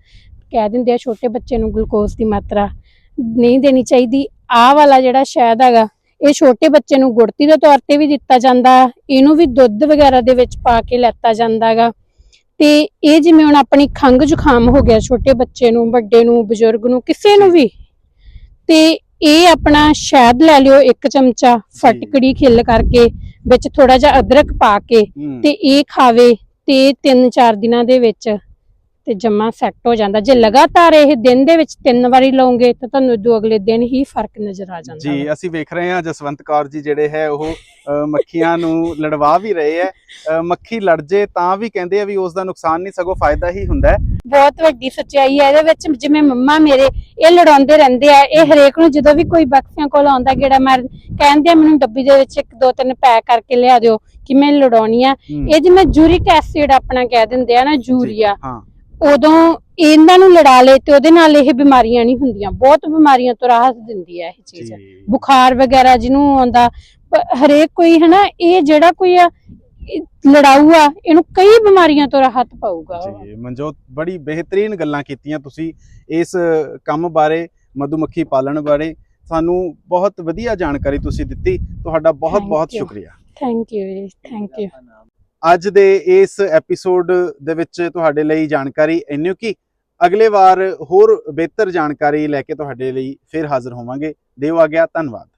ਕਹਿ ਦਿੰਦੇ ਆ ਛੋਟੇ ਬੱਚੇ ਨੂੰ ਗਲੂਕੋਜ਼ ਦੀ ਮਾਤਰਾ ਨਹੀਂ ਦੇਣੀ ਚਾਹੀਦੀ। ਆਹ ਵਾਲਾ ਜਿਹੜਾ ਸ਼ਹਿਦ ਹੈਗਾ ਇਹ ਛੋਟੇ ਬੱਚੇ ਨੂੰ ਗੁੜਤੀ ਦੇ ਤੌਰ ਤੇ ਵੀ ਦਿੱਤਾ ਜਾਂਦਾ ਇਹਨੂੰ ਵੀ ਦੁੱਧ ਵਗੈਰਾ ਦੇ ਵਿੱਚ ਪਾ ਕੇ ਲੈਤਾ ਜਾਂਦਾ ਹੈਗਾ। ਤੇ ਇਹ ਜਿਵੇਂ ਹੁਣ ਆਪਣੀ ਖੰਘ ਜ਼ੁਕਾਮ ਹੋ ਗਿਆ ਛੋਟੇ ਬੱਚੇ ਨੂੰ ਵੱਡੇ ਨੂੰ ਬਜ਼ੁਰਗ ਨੂੰ ਕਿਸੇ ਨੂੰ ਵੀ। ਤੇ ਇਹ ਆਪਣਾ ਸ਼ਹਿਦ ਲੈ ਲਿਓ ਇੱਕ ਚਮਚਾ ਫਟਕੜੀ ਖਿੱਲ ਕਰਕੇ ਵਿੱਚ ਥੋੜਾ ਜਿਹਾ ਅਦਰਕ ਪਾ ਕੇ। ਤੇ ਇਹ ਖਾਵੇ ਤੇ 3-4 ਦਿਨਾਂ ਦੇ ਵਿੱਚ ਤੇ ਜਮਾ ਸੈੱਟ ਹੋ ਜਾਂਦਾ। ਜੇ ਲਗਾਤਾਰ ਇਹ ਦਿਨ ਦੇ ਵਿੱਚ ਤਿੰਨ ਵਾਰੀ ਲਓਗੇ ਤਾਂ ਤੁਹਾਨੂੰ ਦੋ ਅਗਲੇ ਦਿਨ ਹੀ ਫ਼ਰਕ ਨਜ਼ਰ ਆ ਜਾਂਦਾ ਜੀ। ਅਸੀਂ ਵੇਖ ਰਹੇ ਹਾਂ ਜਸਵੰਤ ਕੌਰ ਜੀ ਜਿਹੜੇ ਹੈ ਉਹ ਮੱਖੀਆਂ ਨੂੰ ਲੜਵਾ ਵੀ ਰਹੇ ਹੈ। ਮੱਖੀ ਲੜ ਜੇ ਤਾਂ ਵੀ ਕਹਿੰਦੇ ਆ ਵੀ ਉਸ ਦਾ ਨੁਕਸਾਨ ਨਹੀਂ ਸਗੋਂ ਫਾਇਦਾ ਹੀ ਹੁੰਦਾ ਹੈ। ਬਹੁਤ ਵੱਡੀ ਸੱਚਾਈ ਹੈ। ਇਹਦੇ ਵਿੱਚ ਜਿਵੇਂ ਮੰਮਾ ਮੇਰੇ ਇਹ ਲੜਾਉਂਦੇ ਰਹਿੰਦੇ ਆ। ਇਹ ਹਰੇਕ ਨੂੰ ਜਦੋਂ ਵੀ ਕੋਈ ਬਖਸ਼ੀਆਂ ਕੋਲ ਆਉਂਦਾ ਗੇੜਾ ਮਾਰ ਕਹਿੰਦੇ ਆ ਮੈਨੂੰ ਡੱਬੀ ਦੇ ਵਿੱਚ ਇੱਕ ਦੋ ਤਿੰਨ ਪੈਕ ਕਰਕੇ ਲਿਆ ਦਿਓ ਕਿ ਮੈਂ ਲੜਾਉਣੀ ਆ। ਇਹ ਜਿਵੇਂ ਜੂਰਿਕ ਐਸਿਡ ਆਪਣਾ ਕਹਿ ਦਿੰਦੇ ਆ ਨਾ ਯੂਰੀਆ। ਹਾਂ। ਉਦੋਂ ਇਹਨਾਂ ਨੂੰ ਲੜਾ ਲੇ ਤੇ ਉਹਦੇ ਨਾਲ ਇਹ ਬਿਮਾਰੀਆਂ ਨਹੀਂ ਹੁੰਦੀਆਂ। ਬਹੁਤ ਬਿਮਾਰੀਆਂ ਤੋਂ ਰਾਹਤ ਦਿੰਦੀ ਹੈ ਇਹ ਚੀਜ਼। ਜੀ। ਬੁਖਾਰ ਵਗੈਰਾ ਜਿਹਨੂੰ ਆਉਂਦਾ ਪ- ਹਰੇਕ ਕੋਈ ਹਨਾ ਇਹ ਜਿਹੜਾ ਕੋਈ ਆ ਇਹ ਲੜਾਊ ਆ ਇਹਨੂੰ ਕਈ ਬਿਮਾਰੀਆਂ ਤੋਂ ਰਾਹਤ ਪਾਊਗਾ ਉਹ। ਜੀ ਮਨਜੋਤ ਬੜੀ ਬਿਹਤਰੀਨ ਗੱਲਾਂ ਕੀਤੀਆਂ ਤੁਸੀਂ ਇਸ ਕੰਮ ਬਾਰੇ ਮਧੂਮੱਖੀ ਪਾਲਣ ਬਾਰੇ। ਸਾਨੂੰ ਬਹੁਤ ਵਧੀਆ ਜਾਣਕਾਰੀ ਤੁਸੀਂ ਦਿੱਤੀ। ਤੁਹਾਡਾ ਬਹੁਤ Thank ਬਹੁਤ you. ਸ਼ੁਕਰੀਆ। ਥੈਂਕ ਯੂ ਜੀ ਥੈਂਕ ਯੂ ਅੱਜ ਦੇ ਇਸ ਐਪੀਸੋਡ ਦੇ ਵਿੱਚ ਤੁਹਾਡੇ ਲਈ ਜਾਣਕਾਰੀ ਇੰਨੀ ਕਿ ਅਗਲੇ ਵਾਰ ਹੋਰ ਬਿਹਤਰ ਜਾਣਕਾਰੀ ਲੈ ਕੇ ਤੁਹਾਡੇ ਲਈ ਫਿਰ ਹਾਜ਼ਰ ਹੋਵਾਂਗੇ। ਦਿਓ ਆ ਗਿਆ, ਧੰਨਵਾਦ।